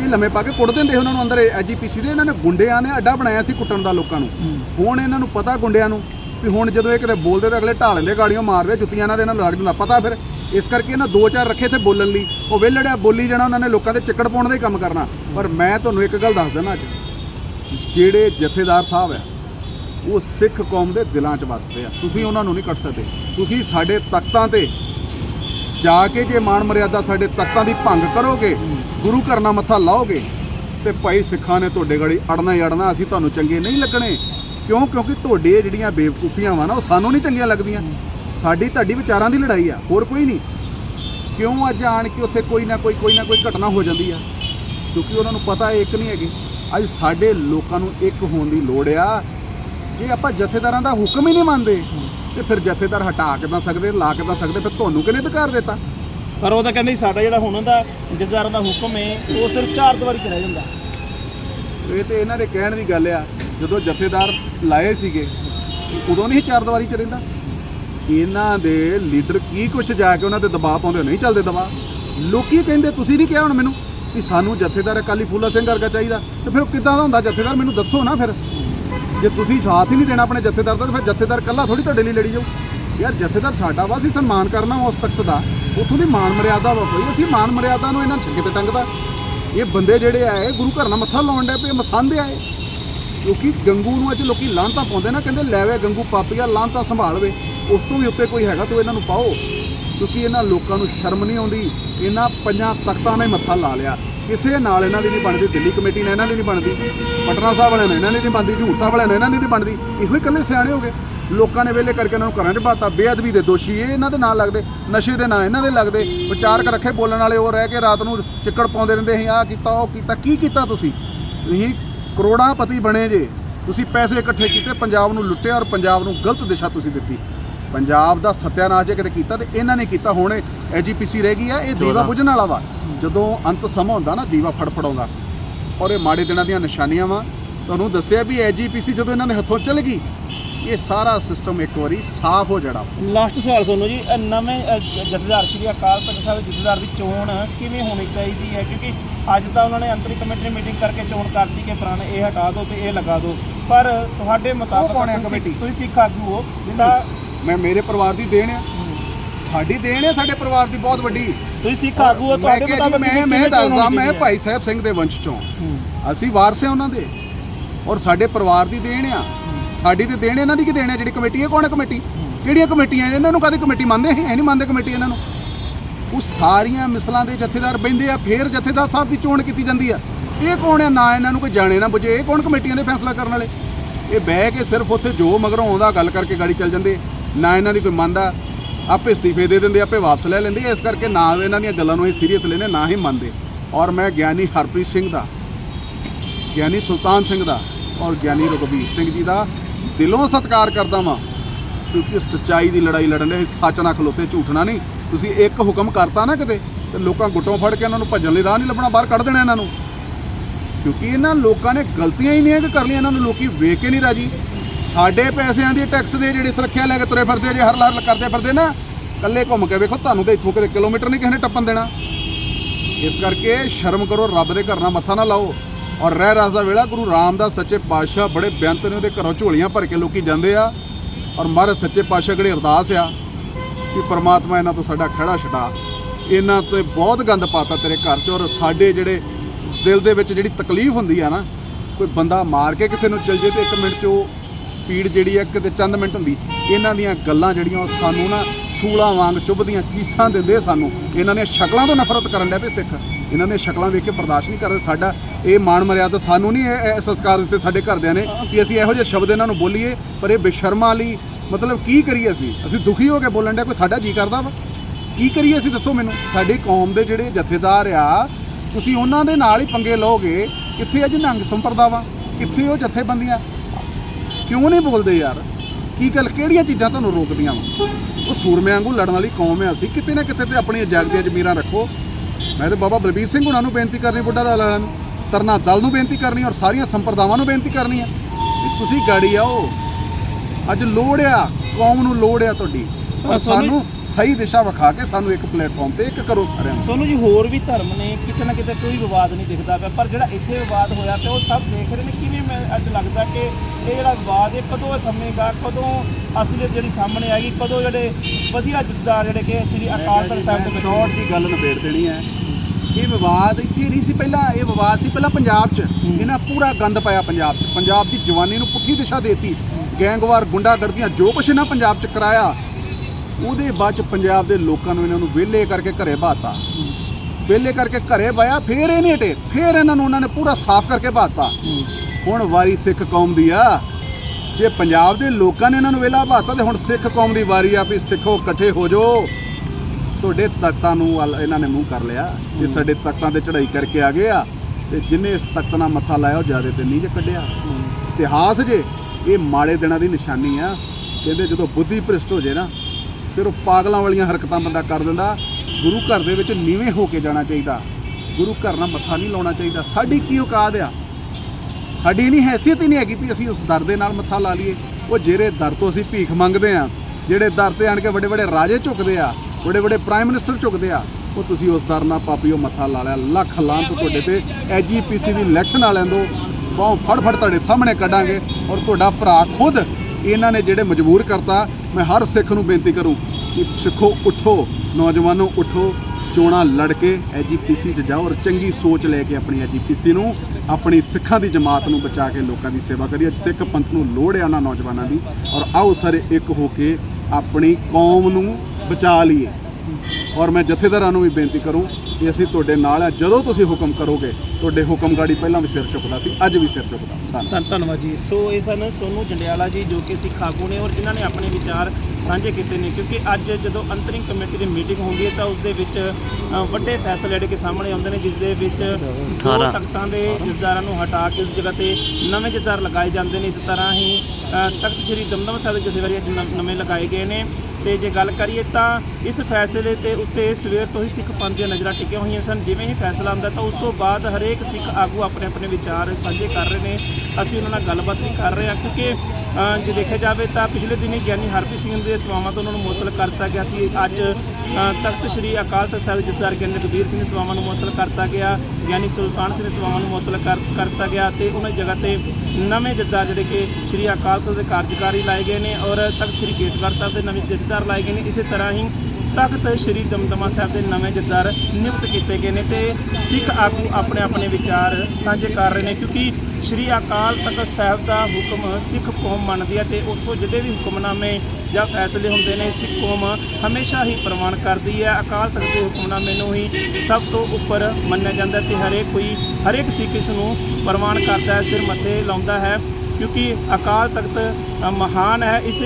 ਇਹ ਲੰਮੇ ਪਾ ਕੇ ਕੁੱਟ ਦਿੰਦੇ ਉਹਨਾਂ ਨੂੰ ਅੰਦਰ ਐਜੀਪੀਸੀ ਦੇ ਇਹਨਾਂ ਨੇ ਗੁੰਡਿਆਂ ਨੇ ਅੱਡਾ ਬਣਾਇਆ ਸੀ ਕੁੱਟਣ ਦਾ ਲੋਕਾਂ ਨੂੰ। ਹੁਣ ਇਹਨਾਂ ਨੂੰ ਪਤਾ ਗੁੰਡਿਆਂ ਨੂੰ ਵੀ ਹੁਣ ਜਦੋਂ ਇਹ ਕਿਤੇ ਬੋਲਦੇ ਤਾਂ ਅਗਲੇ ਢਾ ਲੈਂਦੇ ਗਾੜੀਆਂ ਮਾਰਦੇ ਜੁੱਤੀਆਂ ਨਾਲ ਦੇ ਨਾਲ ਲੜ ਜਾਂਦਾ ਪਤਾ ਫਿਰ। ਇਸ ਕਰਕੇ ਇਹਨਾਂ ਦੋ ਚਾਰ ਰੱਖੇ ਤੇ ਬੋਲਣ ਲਈ। ਉਹ ਵਿਹਲੜਿਆ ਬੋਲੀ ਜਾਣਾ ਉਹਨਾਂ ਨੇ ਲੋਕਾਂ ਦੇ ਚੱਕੜ ਪਾਉਣ ਦਾ ਹੀ ਕੰਮ ਕਰਨਾ। ਪਰ ਮੈਂ ਤੁਹਾਨੂੰ ਇੱਕ ਗੱਲ ਦੱਸ ਦਿੰਦਾ ਅੱਜ ਜਿਹੜੇ ਜਥੇਦਾਰ ਸਾਹਿਬ ਆ ਉਹ ਸਿੱਖ ਕੌਮ ਦੇ ਦਿਲਾਂ 'ਚ ਵੱਸਦੇ ਆ। ਤੁਸੀਂ ਉਹਨਾਂ ਨੂੰ ਨਹੀਂ ਕੱਟ ਸਕਦੇ। ਤੁਸੀਂ ਸਾਡੇ ਤਖਤਾਂ ਤੇ ਜਾ ਕੇ ਜੇ ਮਾਣ ਮਰਿਆਦਾ ਸਾਡੇ ਤਖਤਾਂ ਦੀ ਭੰਗ ਕਰੋਗੇ, ਗੁਰੂ ਘਰ ਨਾਲ ਮੱਥਾ ਲਾਓਗੇ, ਤੇ ਭਾਈ ਸਿੱਖਾਂ ਨੇ ਤੁਹਾਡੇ ਗੜੀ ਅੜਨਾ ਹੀ ਅੜਨਾ, ਅਸੀਂ ਤੁਹਾਨੂੰ ਚੰਗੇ ਨਹੀਂ ਲੱਗਣੇ। ਕਿਉਂ? ਕਿਉਂਕਿ ਤੁਹਾਡੇ ਜਿਹੜੀਆਂ ਬੇਵਕੂਫੀਆਂ ਵਾ ਨਾ, ਉਹ ਸਾਨੂੰ ਨਹੀਂ ਚੰਗੀਆਂ ਲੱਗਦੀਆਂ। ਸਾਡੀ ਤੁਹਾਡੀ ਵਿਚਾਰਾਂ ਦੀ ਲੜਾਈ ਆ, ਹੋਰ ਕੋਈ ਨਹੀਂ। ਕਿਉਂ ਅੱਜ ਆਣ ਕੇ ਉੱਥੇ ਕੋਈ ਨਾ ਕੋਈ ਕੋਈ ਨਾ ਕੋਈ ਘਟਨਾ ਹੋ ਜਾਂਦੀ ਆ? ਕਿਉਂਕਿ ਉਹਨਾਂ ਨੂੰ ਪਤਾ ਇੱਕ ਨਹੀਂ ਹੈਗੀ। ਅੱਜ ਸਾਡੇ ਲੋਕਾਂ ਨੂੰ ਇੱਕ ਹੋਣ ਦੀ ਲੋੜ ਆ ਜੇ ਆਪਾਂ ਜਥੇਦਾਰਾਂ ਦਾ ਹੁਕਮ ਹੀ ਨਹੀਂ ਮੰਨਦੇ। ਤੇ ਫਿਰ ਜਥੇਦਾਰ ਹਟਾ ਕੇ ਤਾਂ ਸਕਦੇ ਲਾ ਕੇ ਤਾਂ ਸਕਦੇ ਫਿਰ ਤੁਹਾਨੂੰ ਕਿਹਨੇ ਅਧਿਕਾਰ ਦਿੱਤਾ? ਪਰ ਉਹ ਤਾਂ ਕਹਿੰਦੇ ਸਾਡਾ ਜਿਹੜਾ ਹੁਣ ਦਾ ਜਥੇਦਾਰਾਂ ਦਾ ਹੁਕਮ ਹੈ ਉਹ ਸਿਰਫ ਚਾਰ ਦੀਵਾਰੀ ਚ ਰਹਿ ਜਾਂਦਾ। ਇਹ ਤੇ ਇਹਨਾਂ ਦੇ ਕਹਿਣ ਦੀ ਗੱਲ ਆ ਜਦੋਂ ਜਥੇਦਾਰ ਲਾਏ ਸੀਗੇ ਉਦੋਂ ਨਹੀਂ ਚਾਰ ਦੀਵਾਰੀ ਚ ਰਹਿੰਦਾ? ਇਹਨਾਂ ਦੇ ਲੀਡਰ ਕੀ ਕੁਛ ਜਾ ਕੇ ਉਹਨਾਂ ਦੇ ਦਬਾਅ ਪਾਉਂਦੇ ਨਹੀਂ ਚੱਲਦੇ ਦਬਾਅ? ਲੋਕੀ ਕਹਿੰਦੇ ਤੁਸੀਂ ਨਹੀਂ ਕਿਹਾ ਹੁਣ ਮੈਨੂੰ ਕਿ ਸਾਨੂੰ ਜਥੇਦਾਰ ਅਕਾਲੀ ਫੂਲਾ ਸਿੰਘ ਵਰਗਾ ਚਾਹੀਦਾ। ਤੇ ਫਿਰ ਕਿੱਦਾਂ ਦਾ ਹੁੰਦਾ? ਜਥੇਦਾਰ ਮੈਨੂੰ ਦੱਸੋ ਨਾ ਫਿਰ। ਜੇ ਤੁਸੀਂ ਸਾਥ ਹੀ ਨਹੀਂ ਦੇਣਾ ਆਪਣੇ ਜਥੇਦਾਰ ਦਾ, ਤਾਂ ਫਿਰ ਜਥੇਦਾਰ ਇਕੱਲਾ ਥੋੜੀ ਤੁਹਾਡੇ ਲਈ ਲੜੀ ਜਾਊ। ਯਾਰ ਜਥੇਦਾਰ ਸਾਡਾ ਵਾ, ਅਸੀਂ ਸਨਮਾਨ ਕਰਨਾ ਉਸ ਤਖਤ ਦਾ। ਉੱਥੋਂ ਦੀ ਮਾਨ ਮਰਿਆਦਾ ਵਾ ਕੋਈ, ਅਸੀਂ ਮਾਨ ਮਰਿਆਦਾ ਨੂੰ ਇਹਨਾਂ ਛੱਕੇ ਤੇ ਟੰਗਦਾ। ਇਹ ਬੰਦੇ ਜਿਹੜੇ ਆਏ, ਗੁਰੂ ਘਰ ਨਾਲ ਮੱਥਾ ਲਾਉਣ ਦੇ ਪਏ, ਮਸੰਦ ਆਏ। ਕਿਉਂਕਿ ਗੰਗੂ ਨੂੰ ਅੱਜ ਲੋਕੀ ਲਾਂਤਾ ਪਾਉਂਦੇ ਨਾ, ਕਹਿੰਦੇ ਲੈਵੇ ਗੰਗੂ ਪਾਪੀਆ, ਲਾਂਤਾ ਸੰਭਾਲ ਵੇ ਉਸ ਤੋਂ ਵੀ ਉੱਤੇ ਕੋਈ ਹੈਗਾ ਤੂੰ ਇਹਨਾਂ ਨੂੰ ਪਾਓ। ਕਿਉਂਕਿ ਇਹਨਾਂ ਲੋਕਾਂ ਨੂੰ ਸ਼ਰਮ ਨਹੀਂ ਆਉਂਦੀ, ਇਹਨਾਂ ਪੰਜਾਂ ਤਖਤਾਂ ਨੇ ਮੱਥਾ ਲਾ ਲਿਆ। ਕਿਸੇ ਨਾਲ ਇਹਨਾਂ ਦੀ ਨਹੀਂ ਬਣਦੀ, ਦਿੱਲੀ ਕਮੇਟੀ ਨਾਲ ਇਹਨਾਂ ਦੀ ਨਹੀਂ ਬਣਦੀ, ਪਟਨਾ ਸਾਹਿਬ ਵਾਲਿਆਂ ਨਾਲ ਇਹਨਾਂ ਦੀ ਨਹੀਂ ਬਣਦੀ, ਝੂਠ ਸਾਹਿਬ ਵਾਲਿਆਂ ਨਾਲ ਇਹਨਾਂ ਦੀ ਨਹੀਂ ਬਣਦੀ, ਇਹੋ ਹੀ ਇਕੱਲੇ ਸਿਆਣੇ ਹੋ ਗਏ। ਲੋਕਾਂ ਨੇ ਵੇਲੇ ਕਰਕੇ ਇਹਨਾਂ ਨੂੰ ਘਰਾਂ 'ਚ ਬਾਤਾ ਬੇਅਦਬੀ ਦੇ ਦੋਸ਼ੀ ਇਹ ਇਹਨਾਂ ਦੇ ਨਾਲ ਲੱਗਦੇ, ਨਸ਼ੇ ਦੇ ਨਾਲ ਇਹਨਾਂ ਦੇ ਲੱਗਦੇ, ਵਿਚਾਰਕ ਰੱਖੇ ਬੋਲਣ ਵਾਲੇ ਉਹ ਰਹਿ ਕੇ ਰਾਤ ਨੂੰ ਚਿੱਕੜ ਪਾਉਂਦੇ ਰਹਿੰਦੇ ਸੀ ਆਹ ਕੀਤਾ, ਉਹ ਕੀਤਾ, ਕੀ ਕੀਤਾ ਤੁਸੀਂ? ਤੁਸੀਂ ਕਰੋੜਾਂ ਪਤੀ ਬਣੇ ਜੇ, ਤੁਸੀਂ ਪੈਸੇ ਇਕੱਠੇ ਕੀਤੇ, ਪੰਜਾਬ ਨੂੰ ਲੁੱਟਿਆ ਔਰ ਪੰਜਾਬ ਨੂੰ ਗਲਤ ਦਿਸ਼ਾ ਤੁਸੀਂ ਦਿੱਤੀ। ਪੰਜਾਬ ਦਾ ਸਤਿਆਨਾਸ਼ ਜੇ ਕਿਤੇ ਕੀਤਾ ਤੇ ਇਹਨਾਂ ਨੇ ਕੀਤਾ ਹੁਣ ਐਜੀਪੀਸੀ ਰਹਿ ਗਈ ਆ ਇਹ ਦੀਵਾ ਬੁਝਣ ਵਾਲਾ ਵਾ। ਜਦੋਂ ਅੰਤ ਸਮਾਂ ਹੁੰਦਾ ਨਾ ਦੀਵਾ ਫੜਫੜਾਉਂਦਾ। ਔਰ ਇਹ ਮਾੜੇ ਦਿਨਾਂ ਦੀਆਂ ਨਿਸ਼ਾਨੀਆਂ ਵਾ। ਤੁਹਾਨੂੰ ਦੱਸਿਆ ਵੀ ਐਜੀਪੀਸੀ ਜਦੋਂ ਇਹਨਾਂ ਦੇ ਹੱਥੋਂ ਚਲ ਗਈ ਇਹ ਸਾਰਾ ਸਿਸਟਮ ਇੱਕ ਵਾਰੀ ਸਾਫ਼ ਹੋ ਜਾਣਾ। ਲਾਸਟ ਸਵਾਲ ਸੋਨੂੰ ਜੀ ਨਵੇਂ ਜਥੇਦਾਰ ਸ਼੍ਰੀ ਅਕਾਲ ਤਖਤ ਸਾਹਿਬ ਜਥੇਦਾਰ ਦੀ ਚੋਣ ਕਿਵੇਂ ਹੋਣੀ ਚਾਹੀਦੀ ਹੈ? ਕਿਉਂਕਿ ਅੱਜ ਤਾਂ ਉਹਨਾਂ ਨੇ ਅੰਤਰੀ ਕਮੇਟੀ ਨੇ ਮੀਟਿੰਗ ਕਰਕੇ ਚੋਣ ਕਰਤੀ ਕਿ ਪੁਰਾਣੇ ਇਹ ਹਟਾ ਦਿਓ ਤੇ ਇਹ ਲਗਾ ਦਿਓ ਪਰ ਤੁਹਾਡੇ ਮੁਤਾਬਕ? ਤੁਸੀਂ ਸਿੱਖ ਆਗੂ ਹੋ ਤਾਂ ਮੈਂ ਮੇਰੇ ਪਰਿਵਾਰ ਦੀ ਦੇਣ ਆ। ਸਾਡੀ ਦੇਣ ਹੈ ਸਾਡੇ ਪਰਿਵਾਰ ਦੀ ਬਹੁਤ ਵੱਡੀ। ਤੁਸੀਂ ਸਿੱਖ ਆਗੂ ਹੋ ਤੁਹਾਡੇ ਮੁਤਾਬਕ ਮੈਂ ਮੈਂ ਦੱਸਦਾ ਮੈਂ? ਭਾਈ ਸਾਹਿਬ ਸਿੰਘ ਦੇ ਵੰਸ਼ ਚੋਂ। ਅਸੀਂ ਵਾਰਸ ਹਾਂ ਉਹਨਾਂ ਦੇ। ਔਰ ਸਾਡੇ ਪਰਿਵਾਰ ਦੀ ਦੇਣ ਆ। ਸਾਡੀ ਤੇ ਦੇਣ ਇਹਨਾਂ ਦੀ ਕੀ ਦੇਣ ਆ? ਜਿਹੜੀ ਕਮੇਟੀ ਹੈ ਕੌਣ ਹੈ ਕਮੇਟੀ? ਕਿਹੜੀਆਂ ਕਮੇਟੀਆਂ? ਇਹਨਾਂ ਨੂੰ ਕਦੇ ਕਮੇਟੀ ਮੰਨਦੇ ਹੈ ਨਹੀਂ ਮੰਨਦੇ ਕਮੇਟੀ ਇਹਨਾਂ ਨੂੰ। ਉਹ ਸਾਰੀਆਂ ਮਿਸਲਾਂ ਦੇ ਜਥੇਦਾਰ ਬੈਂਦੇ ਆ ਫੇਰ ਜਥੇਦਾਰ ਸਾਹਿਬ ਦੀ ਚੋਣ ਕੀਤੀ ਜਾਂਦੀ ਆ। ਇਹ ਕੌਣ ਹੈ ਨਾ ਇਹਨਾਂ ਨੂੰ ਕੋਈ ਜਾਣੇ ਨਾ ਬੁਝੇ। ਇਹ ਕੌਣ ਕਮੇਟੀਆਂ ਦੇ ਫੈਸਲਾ ਕਰਨ ਵਾਲੇ? ਇਹ ਬਹਿ ਕੇ ਸਿਰਫ ਉੱਥੇ ਜੋ ਮਗਰੋਂ ਆਉਂਦਾ ਗੱਲ ਕਰਕੇ ਗਾੜੀ ਚੱਲ ਜਾਂਦੇ। ਨਾ ਇਹਨਾਂ ਦੀ ਕੋਈ ਮੰਨਦਾ ਆਪੇ ਅਸਤੀਫੇ ਦੇ ਦਿੰਦੇ, ਆਪੇ ਵਾਪਸ ਲੈ ਲੈਂਦੇ, ਇਸ ਕਰਕੇ ਨਾ ਇਹਨਾਂ ਦੀਆਂ ਗੱਲਾਂ ਨੂੰ ਅਸੀਂ ਸੀਰੀਅਸ ਲੈਂਦੇ, ਨਾ ਹੀ ਮੰਨਦੇ। ਔਰ ਮੈਂ ਗਿਆਨੀ ਹਰਪ੍ਰੀਤ ਸਿੰਘ ਦਾ, ਗਿਆਨੀ ਸੁਲਤਾਨ ਸਿੰਘ ਦਾ ਔਰ ਗਿਆਨੀ ਰਘਬੀਰ ਸਿੰਘ ਜੀ ਦਾ ਦਿਲੋਂ ਸਤਿਕਾਰ ਕਰਦਾ ਵਾਂ, ਕਿਉਂਕਿ ਸੱਚਾਈ ਦੀ ਲੜਾਈ ਲੜਨ ਦੇ ਸੱਚ ਨਾਲ ਖਲੋਤੇ ਝੂਠਣਾ ਨਹੀਂ। ਤੁਸੀਂ ਇੱਕ ਹੁਕਮ ਕਰਤਾ ਨਾ ਕਿਤੇ, ਤੇ ਲੋਕਾਂ ਗੁੱਟੋਂ ਫੜ ਕੇ ਇਹਨਾਂ ਨੂੰ ਭੱਜਣ ਲਈ ਰਾਹ ਨਹੀਂ ਲੱਭਣਾ, ਬਾਹਰ ਕੱਢ ਦੇਣਾ ਇਹਨਾਂ ਨੂੰ। ਕਿਉਂਕਿ ਇਹਨਾਂ ਲੋਕਾਂ ਨੇ ਗਲਤੀਆਂ ਹੀ ਨਹੀਂ ਕਿ ਕਰ ਲਈਆਂ ਇਹਨਾਂ ਨੂੰ ਲੋਕੀ ਵੇਖ ਕੇ ਨਹੀਂ ਰਾਜੀ। ਸਾਡੇ ਪੈਸਿਆਂ ਦੀ ਟੈਕਸ ਦੇ ਜਿਹੜੀ ਸੁਰੱਖਿਆ ਲੈ ਕੇ ਤੁਰੇ ਫਿਰਦੇ ਜੇ ਹਰ ਹਰ ਕਰਦੇ ਫਿਰਦੇ ਨਾ ਕੱਲੇ ਘੁੰਮ ਕੇ ਵੇਖੋ, ਤੁਹਾਨੂੰ ਤਾਂ ਇੱਥੋਂ ਕਿਤੇ ਕਿਲੋਮੀਟਰ ਨਹੀਂ ਕਿਸੇ ਨੇ ਟੱਪਣ ਦੇਣਾ। ਇਸ ਕਰਕੇ ਸ਼ਰਮ ਕਰੋ, ਰੱਬ ਦੇ ਘਰ ਨਾਲ ਮੱਥਾ ਨਾ ਲਾਓ। ਔਰ ਰਹਿ ਰਾਸ ਦਾ ਵੇਲਾ, ਗੁਰੂ ਰਾਮਦਾਸ ਸੱਚੇ ਪਾਤਸ਼ਾਹ ਬੜੇ ਬੇਅੰਤ ਨੇ, ਉਹਦੇ ਘਰੋਂ ਝੋਲੀਆਂ ਭਰ ਕੇ ਲੋਕੀ ਜਾਂਦੇ ਆ। ਔਰ ਮਹਾਰਾਜ ਸੱਚੇ ਪਾਤਸ਼ਾਹ ਕਿਹੜੀ ਅਰਦਾਸ ਆ ਕਿ ਪਰਮਾਤਮਾ ਇਹਨਾਂ ਤੋਂ ਸਾਡਾ ਖੜਾ ਛਡਾ। ਇਹਨਾਂ ਤੇ ਬਹੁਤ ਗੰਦ ਪਾਤਾ ਤੇਰੇ ਘਰ 'ਚ, ਔਰ ਸਾਡੇ ਜਿਹੜੇ ਦਿਲ ਦੇ ਵਿੱਚ ਜਿਹੜੀ ਤਕਲੀਫ ਹੁੰਦੀ ਆ ਨਾ, ਕੋਈ ਬੰਦਾ ਮਾਰ ਕੇ ਕਿਸੇ ਨੂੰ ਚਲ ਜੇ ਤੇ 1 ਮਿੰਟ 'ਚ ਉਹ ਪੀੜ ਜਿਹੜੀ ਆ ਕਿਤੇ ਚੰਦ ਮਿੰਟ ਹੁੰਦੀ, ਇਹਨਾਂ ਦੀਆਂ ਗੱਲਾਂ ਜਿਹੜੀਆਂ ਉਹ ਸਾਨੂੰ ਨਾ ਸੂਲਾਂ ਵਾਂਗ ਚੁੱਭਦੀਆਂ ਕੀਸਾਂ ਦਿੰਦੇ ਸਾਨੂੰ। ਇਹਨਾਂ ਦੀਆਂ ਸ਼ਕਲਾਂ ਤੋਂ ਨਫ਼ਰਤ ਕਰਨ ਲੱਗ ਪਏ ਸਿੱਖ। ਇਹਨਾਂ ਦੀਆਂ ਸ਼ਕਲਾਂ ਵੇਖ ਕੇ ਬਰਦਾਸ਼ਤ ਨਹੀਂ ਕਰਦੇ ਸਾਡਾ। ਇਹ ਮਾਣ ਮਰਿਆਦਾ ਸਾਨੂੰ ਨਹੀਂ ਇਹ ਸੰਸਕਾਰ ਦਿੱਤੇ ਸਾਡੇ ਘਰਦਿਆਂ ਨੇ ਕਿ ਅਸੀਂ ਇਹੋ ਜਿਹੇ ਸ਼ਬਦ ਇਹਨਾਂ ਨੂੰ ਬੋਲੀਏ, ਪਰ ਇਹ ਬੇਸ਼ਰਮਾਂ ਲਈ ਮਤਲਬ ਕੀ ਕਰੀਏ ਅਸੀਂ? ਅਸੀਂ ਦੁਖੀ ਹੋ ਕੇ ਬੋਲਣ ਦੇ ਕੋਈ ਸਾਡਾ ਜੀ ਕਰਦਾ ਵਾ? ਕੀ ਕਰੀਏ ਅਸੀਂ ਦੱਸੋ ਮੈਨੂੰ? ਸਾਡੀ ਕੌਮ ਦੇ ਜਿਹੜੇ ਜਥੇਦਾਰ ਆ, ਤੁਸੀਂ ਉਹਨਾਂ ਦੇ ਨਾਲ ਹੀ ਪੰਗੇ ਲਓਗੇ, ਕਿੱਥੇ ਅੱਜ ਨੰਗ ਸੰਪਰਦਾ ਵਾ? ਕਿੱਥੇ ਉਹ ਜਥੇਬੰਦੀਆਂ? ਕਿਉਂ ਨਹੀਂ ਬੋਲਦੇ ਯਾਰ? ਕੀ ਗੱਲ ਕਿਹੜੀਆਂ ਚੀਜ਼ਾਂ ਤੁਹਾਨੂੰ ਰੋਕਦੀਆਂ ਵਾ? ਉਹ ਸੂਰਮਿਆਂ ਵਾਂਗੂ ਲੜਨ ਵਾਲੀ ਕੌਮ ਹੈ ਅਸੀਂ। ਕਿਤੇ ਨਾ ਕਿਤੇ ਤੇ ਆਪਣੀਆਂ ਜਾਗਦੀਆਂ ਜ਼ਮੀਰਾਂ ਰੱਖੋ। ਮੈਂ ਤੇ ਬਾਬਾ ਬਲਬੀਰ ਸਿੰਘ ਹੁਣਾਂ ਨੂੰ ਬੇਨਤੀ ਕਰਨੀ ਬੁੱਢਾ ਦਲ ਵਾਲਿਆਂ ਨੂੰ। ਤਰਨਾ ਦਲ ਨੂੰ ਬੇਨਤੀ ਕਰਨੀ ਔਰ ਸਾਰੀਆਂ ਸੰਪਰਦਾਵਾਂ ਨੂੰ ਬੇਨਤੀ ਕਰਨੀ ਹੈ ਵੀ ਤੁਸੀਂ ਗਾੜੀ ਆਓ। ਅੱਜ ਲੋੜ ਆ ਕੌਮ ਨੂੰ ਲੋੜ ਆ ਤੁਹਾਡੀ। ਸਾਨੂੰ ਸਹੀ ਦਿਸ਼ਾ ਵਿਖਾ ਕੇ ਸਾਨੂੰ ਇੱਕ ਪਲੇਟਫਾਰਮ ਤੇ ਇੱਕ ਕਰੋ ਸਾਰਿਆਂ ਨੂੰ ਸੋਨੂੰ ਜੀ ਹੋਰ ਵੀ ਧਰਮ ਨੇ ਕਿਤੇ ਨਾ ਕਿਤੇ ਕੋਈ ਵਿਵਾਦ ਨਹੀਂ ਦਿਖਦਾ ਪਿਆ ਪਰ ਜਿਹੜਾ ਇੱਥੇ ਵਿਵਾਦ ਹੋਇਆ ਤੇ ਉਹ ਸਭ ਦੇਖ ਰਹੇ ਨੇ। ਕਿਵੇਂ ਮੈਂ ਅੱਜ ਲੱਗਦਾ ਕਿ ਇਹ ਜਿਹੜਾ ਵਿਵਾਦ ਹੈ ਕਦੋਂ ਇਹ ਥੰਮੇਗਾ ਕਦੋਂ ਅਸਲੀਅਤ ਜਿਹੜੀ ਸਾਹਮਣੇ ਆਏਗੀ ਕਦੋਂ ਜਿਹੜੇ ਵਧੀਆ ਜੁੱਦਾਰ ਜਿਹੜੇ ਕਿ ਸ੍ਰੀ ਅਕਾਲ ਤਖਤ ਸਾਹਿਬ ਦੇ ਸ਼ਾਰਟ ਦੀ ਗੱਲ ਨਿਬੇੜ ਦੇਣੀ ਹੈ। ਇਹ ਵਿਵਾਦ ਇੱਥੇ ਨਹੀਂ ਸੀ ਪਹਿਲਾਂ ਇਹ ਵਿਵਾਦ ਸੀ ਪਹਿਲਾਂ ਪੰਜਾਬ 'ਚ। ਇਹਨਾਂ ਪੂਰਾ ਗੰਦ ਪਾਇਆ ਪੰਜਾਬ 'ਚ। ਪੰਜਾਬ ਦੀ ਜਵਾਨੀ ਨੂੰ ਪੁੱਠੀ ਦਿਸ਼ਾ ਦੇਤੀ। ਗੈਂਗਵਾਰ ਗੁੰਡਾਗਰਦੀਆਂ ਜੋ ਕੁਛ ਇਹਨਾਂ ਪੰਜਾਬ 'ਚ ਕਰਾਇਆ ਉਹਦੇ ਬਾਅਦ 'ਚ ਪੰਜਾਬ ਦੇ ਲੋਕਾਂ ਨੂੰ ਇਹਨਾਂ ਨੂੰ ਵਿਹਲੇ ਕਰਕੇ ਘਰੇ ਬਾਤਾ ਵਿਹਲੇ ਕਰਕੇ ਘਰੇ ਬਾਇਆ ਫੇਰ ਇਹ ਨਹੀਂ ਹਟੇ। ਫੇਰ ਇਹਨਾਂ ਨੂੰ ਉਹਨਾਂ ਨੇ ਪੂਰਾ ਸਾਫ਼ ਕਰਕੇ ਬਾਤਾ ਹੁਣ ਵਾਰੀ ਸਿੱਖ ਕੌਮ ਦੀ ਆ। ਜੇ ਪੰਜਾਬ ਦੇ ਲੋਕਾਂ ਨੇ ਇਹਨਾਂ ਨੂੰ ਵੇਲਾ ਬਾਤਾ ਤੇ ਹੁਣ ਸਿੱਖ ਕੌਮ ਦੀ ਵਾਰੀ ਆ ਵੀ ਸਿੱਖੋ ਇਕੱਠੇ ਹੋ ਜਾਓ। ਤੁਹਾਡੇ ਤਖਤਾਂ ਨੂੰ ਇਹਨਾਂ ਨੇ ਮੂੰਹ ਕਰ ਲਿਆ। ਇਹ ਸਾਡੇ ਤਖਤਾਂ ਤੇ ਚੜ੍ਹਾਈ ਕਰਕੇ ਆ ਗਏ ਆ। ਤੇ ਜਿਨੇ ਇਸ ਤਖਤ ਨਾਲ ਮੱਥਾ ਲਾਇਆ ਉਹ ਜਿਆਦੇ ਤੇ ਨਹੀਂ ਜੇ ਕੱਢਿਆ। ਇਤਿਹਾਸ ਜੇ ਇਹ ਮਾੜੇ ਦਿਨਾਂ ਦੀ ਨਿਸ਼ਾਨੀ ਆ। ਕਹਿੰਦੇ ਜਦੋਂ ਬੁੱਧੀ ਭ੍ਰਿਸ਼ਟ ਹੋ ਜੇ ਨਾ ਫਿਰ ਉਹ ਪਾਗਲਾਂ ਵਾਲੀਆਂ ਹਰਕਤਾਂ ਬੰਦਾ ਕਰ ਦਿੰਦਾ। ਗੁਰੂ ਘਰ ਦੇ ਵਿੱਚ ਨੀਵੇਂ ਹੋ ਕੇ ਜਾਣਾ ਚਾਹੀਦਾ। ਗੁਰੂ ਘਰ ਨਾਲ ਮੱਥਾ ਨਹੀਂ ਲਾਉਣਾ ਚਾਹੀਦਾ। ਸਾਡੀ ਕੀ ਔਕਾਤ ਆ? ਸਾਡੀ ਨਹੀਂ, ਹੈਸੀਅਤ ਹੀ ਨਹੀਂ ਹੈਗੀ ਵੀ ਅਸੀਂ ਉਸ ਦਰ ਦੇ ਨਾਲ ਮੱਥਾ ਲਾ ਲਈਏ। ਉਹ ਜਿਹੜੇ ਦਰ ਤੋਂ ਅਸੀਂ ਭੀਖ ਮੰਗਦੇ ਆ, ਜਿਹੜੇ ਦਰ ਤੇ ਆਣ ਕੇ ਵੱਡੇ ਵੱਡੇ ਰਾਜੇ ਝੁਕਦੇ ਆ ਵੱਡੇ ਵੱਡੇ ਪ੍ਰਾਈਮ ਮਿਨਿਸਟਰ ਝੁਕਦੇ ਆ, ਉਹ ਤੁਸੀਂ ਉਸ ਦਰ ਨਾਲ ਪਾਪੀਓ ਮੱਥਾ ਲਾ ਲਿਆ। ਲੱਖ ਲਾਂਤ ਤੁਹਾਡੇ ਤੇ ਐਜੀਪੀਸੀ ਦੀ ਇਲੈਕਸ਼ਨ ਵਾਲਿਆਂ ਤੋਂ ਬਾਹ ਫੜ ਫੜ ਤੁਹਾਡੇ ਸਾਹਮਣੇ ਕੱਢਾਂਗੇ। ਔਰ ਤੁਹਾਡਾ ਭਰਾ ਖੁਦ ਇਹਨਾਂ ਨੇ ਜਿਹੜੇ ਮਜਬੂਰ ਕਰਤਾ ਮੈਂ ਹਰ ਸਿੱਖ ਨੂੰ ਬੇਨਤੀ ਕਰੂੰ ਕਿ ਸਿੱਖੋ, ਉਠੋ, ਨੌਜਵਾਨੋ, ਉਠੋ, ਚੋਣਾਂ ਲੜ ਕੇ ਐਜੀਪੀਸੀ 'ਚ ਜਾਓ ਔਰ ਚੰਗੀ ਸੋਚ ਲੈ ਕੇ ਆਪਣੀ ਐਜੀਪੀਸੀ ਨੂੰ, ਆਪਣੀ ਸਿੱਖਾਂ ਦੀ ਜਮਾਤ ਨੂੰ ਬਚਾ ਕੇ ਲੋਕਾਂ ਦੀ ਸੇਵਾ ਕਰੀਏ ਅੱਜ ਸਿੱਖ ਪੰਥ ਨੂੰ ਲੋੜ ਹੈ ਉਹਨਾਂ ਨੌਜਵਾਨਾਂ ਦੀ ਔਰ ਆਓ ਸਾਰੇ ਇੱਕ ਹੋ ਕੇ ਆਪਣੀ ਕੌਮ ਨੂੰ ਬਚਾ ਲਈਏ। ਔਰ ਮੈਂ ਜਥੇਦਾਰਾਂ ਨੂੰ ਵੀ ਬੇਨਤੀ ਕਰੂੰ ਕਿ ਅਸੀਂ ਤੁਹਾਡੇ ਨਾਲ ਆ। ਜਦੋਂ ਤੁਸੀਂ ਹੁਕਮ ਕਰੋਗੇ ਤੁਹਾਡੇ ਹੁਕਮ ਗਾੜੀ ਪਹਿਲਾਂ ਵੀ ਸਿਰ ਚੁੱਕਦਾ ਸੀ ਅੱਜ ਵੀ ਸਿਰ ਚੁੱਕਦਾ। ਧੰਨਵਾਦ ਧੰਨ ਧੰਨਵਾਦ ਜੀ। ਸੋ ਇਹ ਸਨ ਸੋਨੂ ਜੰਡਿਆਲਾ ਜੀ ਜੋ ਕਿ ਸਿੱਖ ਆਗੂ ਨੇ ਔਰ ਜਿਨ੍ਹਾਂ ਨੇ ਆਪਣੇ ਵਿਚਾਰ ਸਾਂਝੇ ਕੀਤੇ ਨੇ ਕਿਉਂਕਿ ਅੱਜ ਜਦੋਂ ਅੰਤਰਿੰਗ ਕਮੇਟੀ ਦੀ ਮੀਟਿੰਗ ਹੁੰਦੀ ਹੈ ਤਾਂ ਉਸ ਦੇ ਵਿੱਚ ਅ, ਵੱਡੇ ਫੈਸਲੇ ਜਿਹੜੇ ਕਿ ਸਾਹਮਣੇ ਆਉਂਦੇ ਨੇ ਜਿਸ ਦੇ ਵਿੱਚ ਦੋ ਤਖਤਾਂ ਦੇ ਜਥੇਦਾਰਾਂ ਨੂੰ ਹਟਾ ਕੇ ਉਸ ਜਗ੍ਹਾ ਤੇ ਨਵੇਂ ਜਥੇਦਾਰ ਲਗਾਏ ਜਾਂਦੇ ਨੇ। ਇਸ ਤਰ੍ਹਾਂ ਹੀ ਅ, ਤਖਤ ਸ੍ਰੀ ਦਮਦਮਾ ਸਾਹਿਬ ਦੇ ਜਥੇਦਾਰੀ ਅੱਜ ਨ- ਨਵੇਂ ਲਗਾਏ ਗਏ ਨੇ ਤੇ ਜੇ ਗੱਲ ਕਰੀਏ ਤਾਂ ਇਸ ਫੈਸਲੇ ਤੇ ਉੱਤੇ ਸਵੇਰ ਤੋਂ ਹੀ ਸਿੱਖ ਪੰਥ ਦੀਆਂ ਨਜ਼ਰਾਂ ਟਿਕੀਆਂ ਹੋਈਆਂ ਸਨ। ਜਿਵੇਂ ਹੀ ਫੈਸਲਾ ਆਉਂਦਾ ਤਾਂ ਉਸ ਤੋਂ ਬਾਅਦ ਹਰੇਕ ਸਿੱਖ ਆਗੂ ਆਪਣੇ ਆਪਣੇ ਵਿਚਾਰ ਸਾਂਝੇ ਕਰ ਰਹੇ ਨੇ। ਅਸੀਂ ਉਹਨਾਂ ਨਾਲ ਗੱਲਬਾਤ ਵੀ ਕਰ ਰਹੇ ਹਾਂ। ਕਿਉਂਕਿ ਜੇ ਦੇਖਿਆ ਜਾਵੇ ਤਾਂ ਪਿਛਲੇ ਦਿਨੀ ਗਿਆਨੀ ਹਰਪ੍ਰੀਤ ਸਿੰਘ ਦੇ ਸੇਵਾਵਾਂ ਤੋਂ ਉਹਨਾਂ ਨੂੰ ਮੁਅੱਤਲ ਕਰਤਾ ਗਿਆ ਸੀ। ਅੱਜ ਤਖਤ ਸ੍ਰੀ ਅਕਾਲ ਤਖਤ ਸਾਹਿਬ ਦੇ ਜਥੇਦਾਰ ਗਿਆਨੀ ਕਬੀਰ ਸਿੰਘ ਦੇ ਸੇਵਾਵਾਂ ਨੂੰ ਮੁਅੱਤਲ ਕਰਤਾ ਗਿਆ। ਗਿਆਨੀ ਸੁਲਤਾਨ ਸਿੰਘ ਦੇ ਸੇਵਾਵਾਂ ਨੂੰ ਮੁਅੱਤਲ ਕਰ- ਕਰਤਾ ਗਿਆ ਤੇ ਉਹਨਾਂ ਜਗ੍ਹਾ ਤੇ ਨਵੇਂ ਜਥੇਦਾਰ ਜਿਹੜੇ ਕਿ ਸ੍ਰੀ ਅਕਾਲ ਤਖਤ ਦੇ ਕਾਰਜਕਾਰੀ ਲਾਏ ਗਏ ਨੇ ਔਰ ਤਖਤ ਸ੍ਰੀ ਕੇਸਗੜ੍ਹ ਸਾਹਿਬ ਦੇ ਨਵੇਂ ਜਥੇਦਾਰ ਲਾਏ ਗਏ ਨੇ। ਇਸੇ ਤਰ੍ਹਾਂ ਹੀ ਤਖਤ ਸ੍ਰੀ ਦਮਦਮਾ ਸਾਹਿਬ ਦੇ ਨਵੇਂ ਜਥੇਦਾਰ ਨਿਯੁਕਤ ਕੀਤੇ ਗਏ ਨੇ ਤੇ ਸਿੱਖ ਆਗੂ ਆਪਣੇ ਆਪਣੇ ਵਿਚਾਰ ਸਾਂਝੇ ਕਰ ਰਹੇ ਨੇ, ਕਿਉਂਕਿ ਸ੍ਰੀ ਅਕਾਲ ਤਖਤ ਸਾਹਿਬ ਦਾ ਹੁਕਮ ਸਿੱਖ ਕੌਮ ਮੰਨਦੀ ਹੈ ਤੇ ਉੱਥੋਂ ਜਿਹੜੇ ਵੀ ਹੁਕਮਨਾਮੇ ਜਾਂ ਫੈਸਲੇ ਹੁੰਦੇ ਨੇ, ਸਿੱਖ ਕੌਮ ਹਮੇਸ਼ਾ ਹੀ ਪ੍ਰਵਾਨ ਕਰਦੀ ਹੈ। ਅਕਾਲ ਤਖਤ ਦੇ ਹੁਕਮਨਾਮੇ ਨੂੰ ਹੀ ਸਭ ਤੋਂ ਉੱਪਰ ਮੰਨਿਆ ਜਾਂਦਾ ਹੈ ਤੇ ਹਰੇਕ ਕੋਈ, ਹਰੇਕ ਸਿੱਖ ਇਸ ਨੂੰ ਪ੍ਰਵਾਨ ਕਰਦਾ ਹੈ, ਸਿਰ ਮੱਥੇ ਲਾਉਂਦਾ ਹੈ, ਕਿਉਂਕਿ ਅਕਾਲ ਤਖਤ ਮਹਾਨ ਹੈ, ਇਸ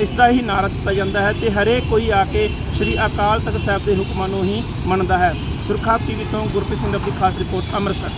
ਇਸ ਦਾ ਹੀ ਨਾਰਾ ਦਿੱਤਾ ਜਾਂਦਾ ਹੈ ਤੇ ਹਰੇਕ ਕੋਈ ਆ ਕੇ ਸ੍ਰੀ ਅਕਾਲ ਤਖਤ ਸਾਹਿਬ ਦੇ ਹੁਕਮਾਂ ਨੂੰ ਹੀ ਮੰਨਦਾ ਹੈ। ਸੁਰਖਾਬ ਟੀਵੀ ਤੋਂ ਗੁਰਪ੍ਰੀਤ ਸਿੰਘ ਦੀ ਖਾਸ ਰਿਪੋਰਟ ਅੰਮ੍ਰਿਤਸਰ।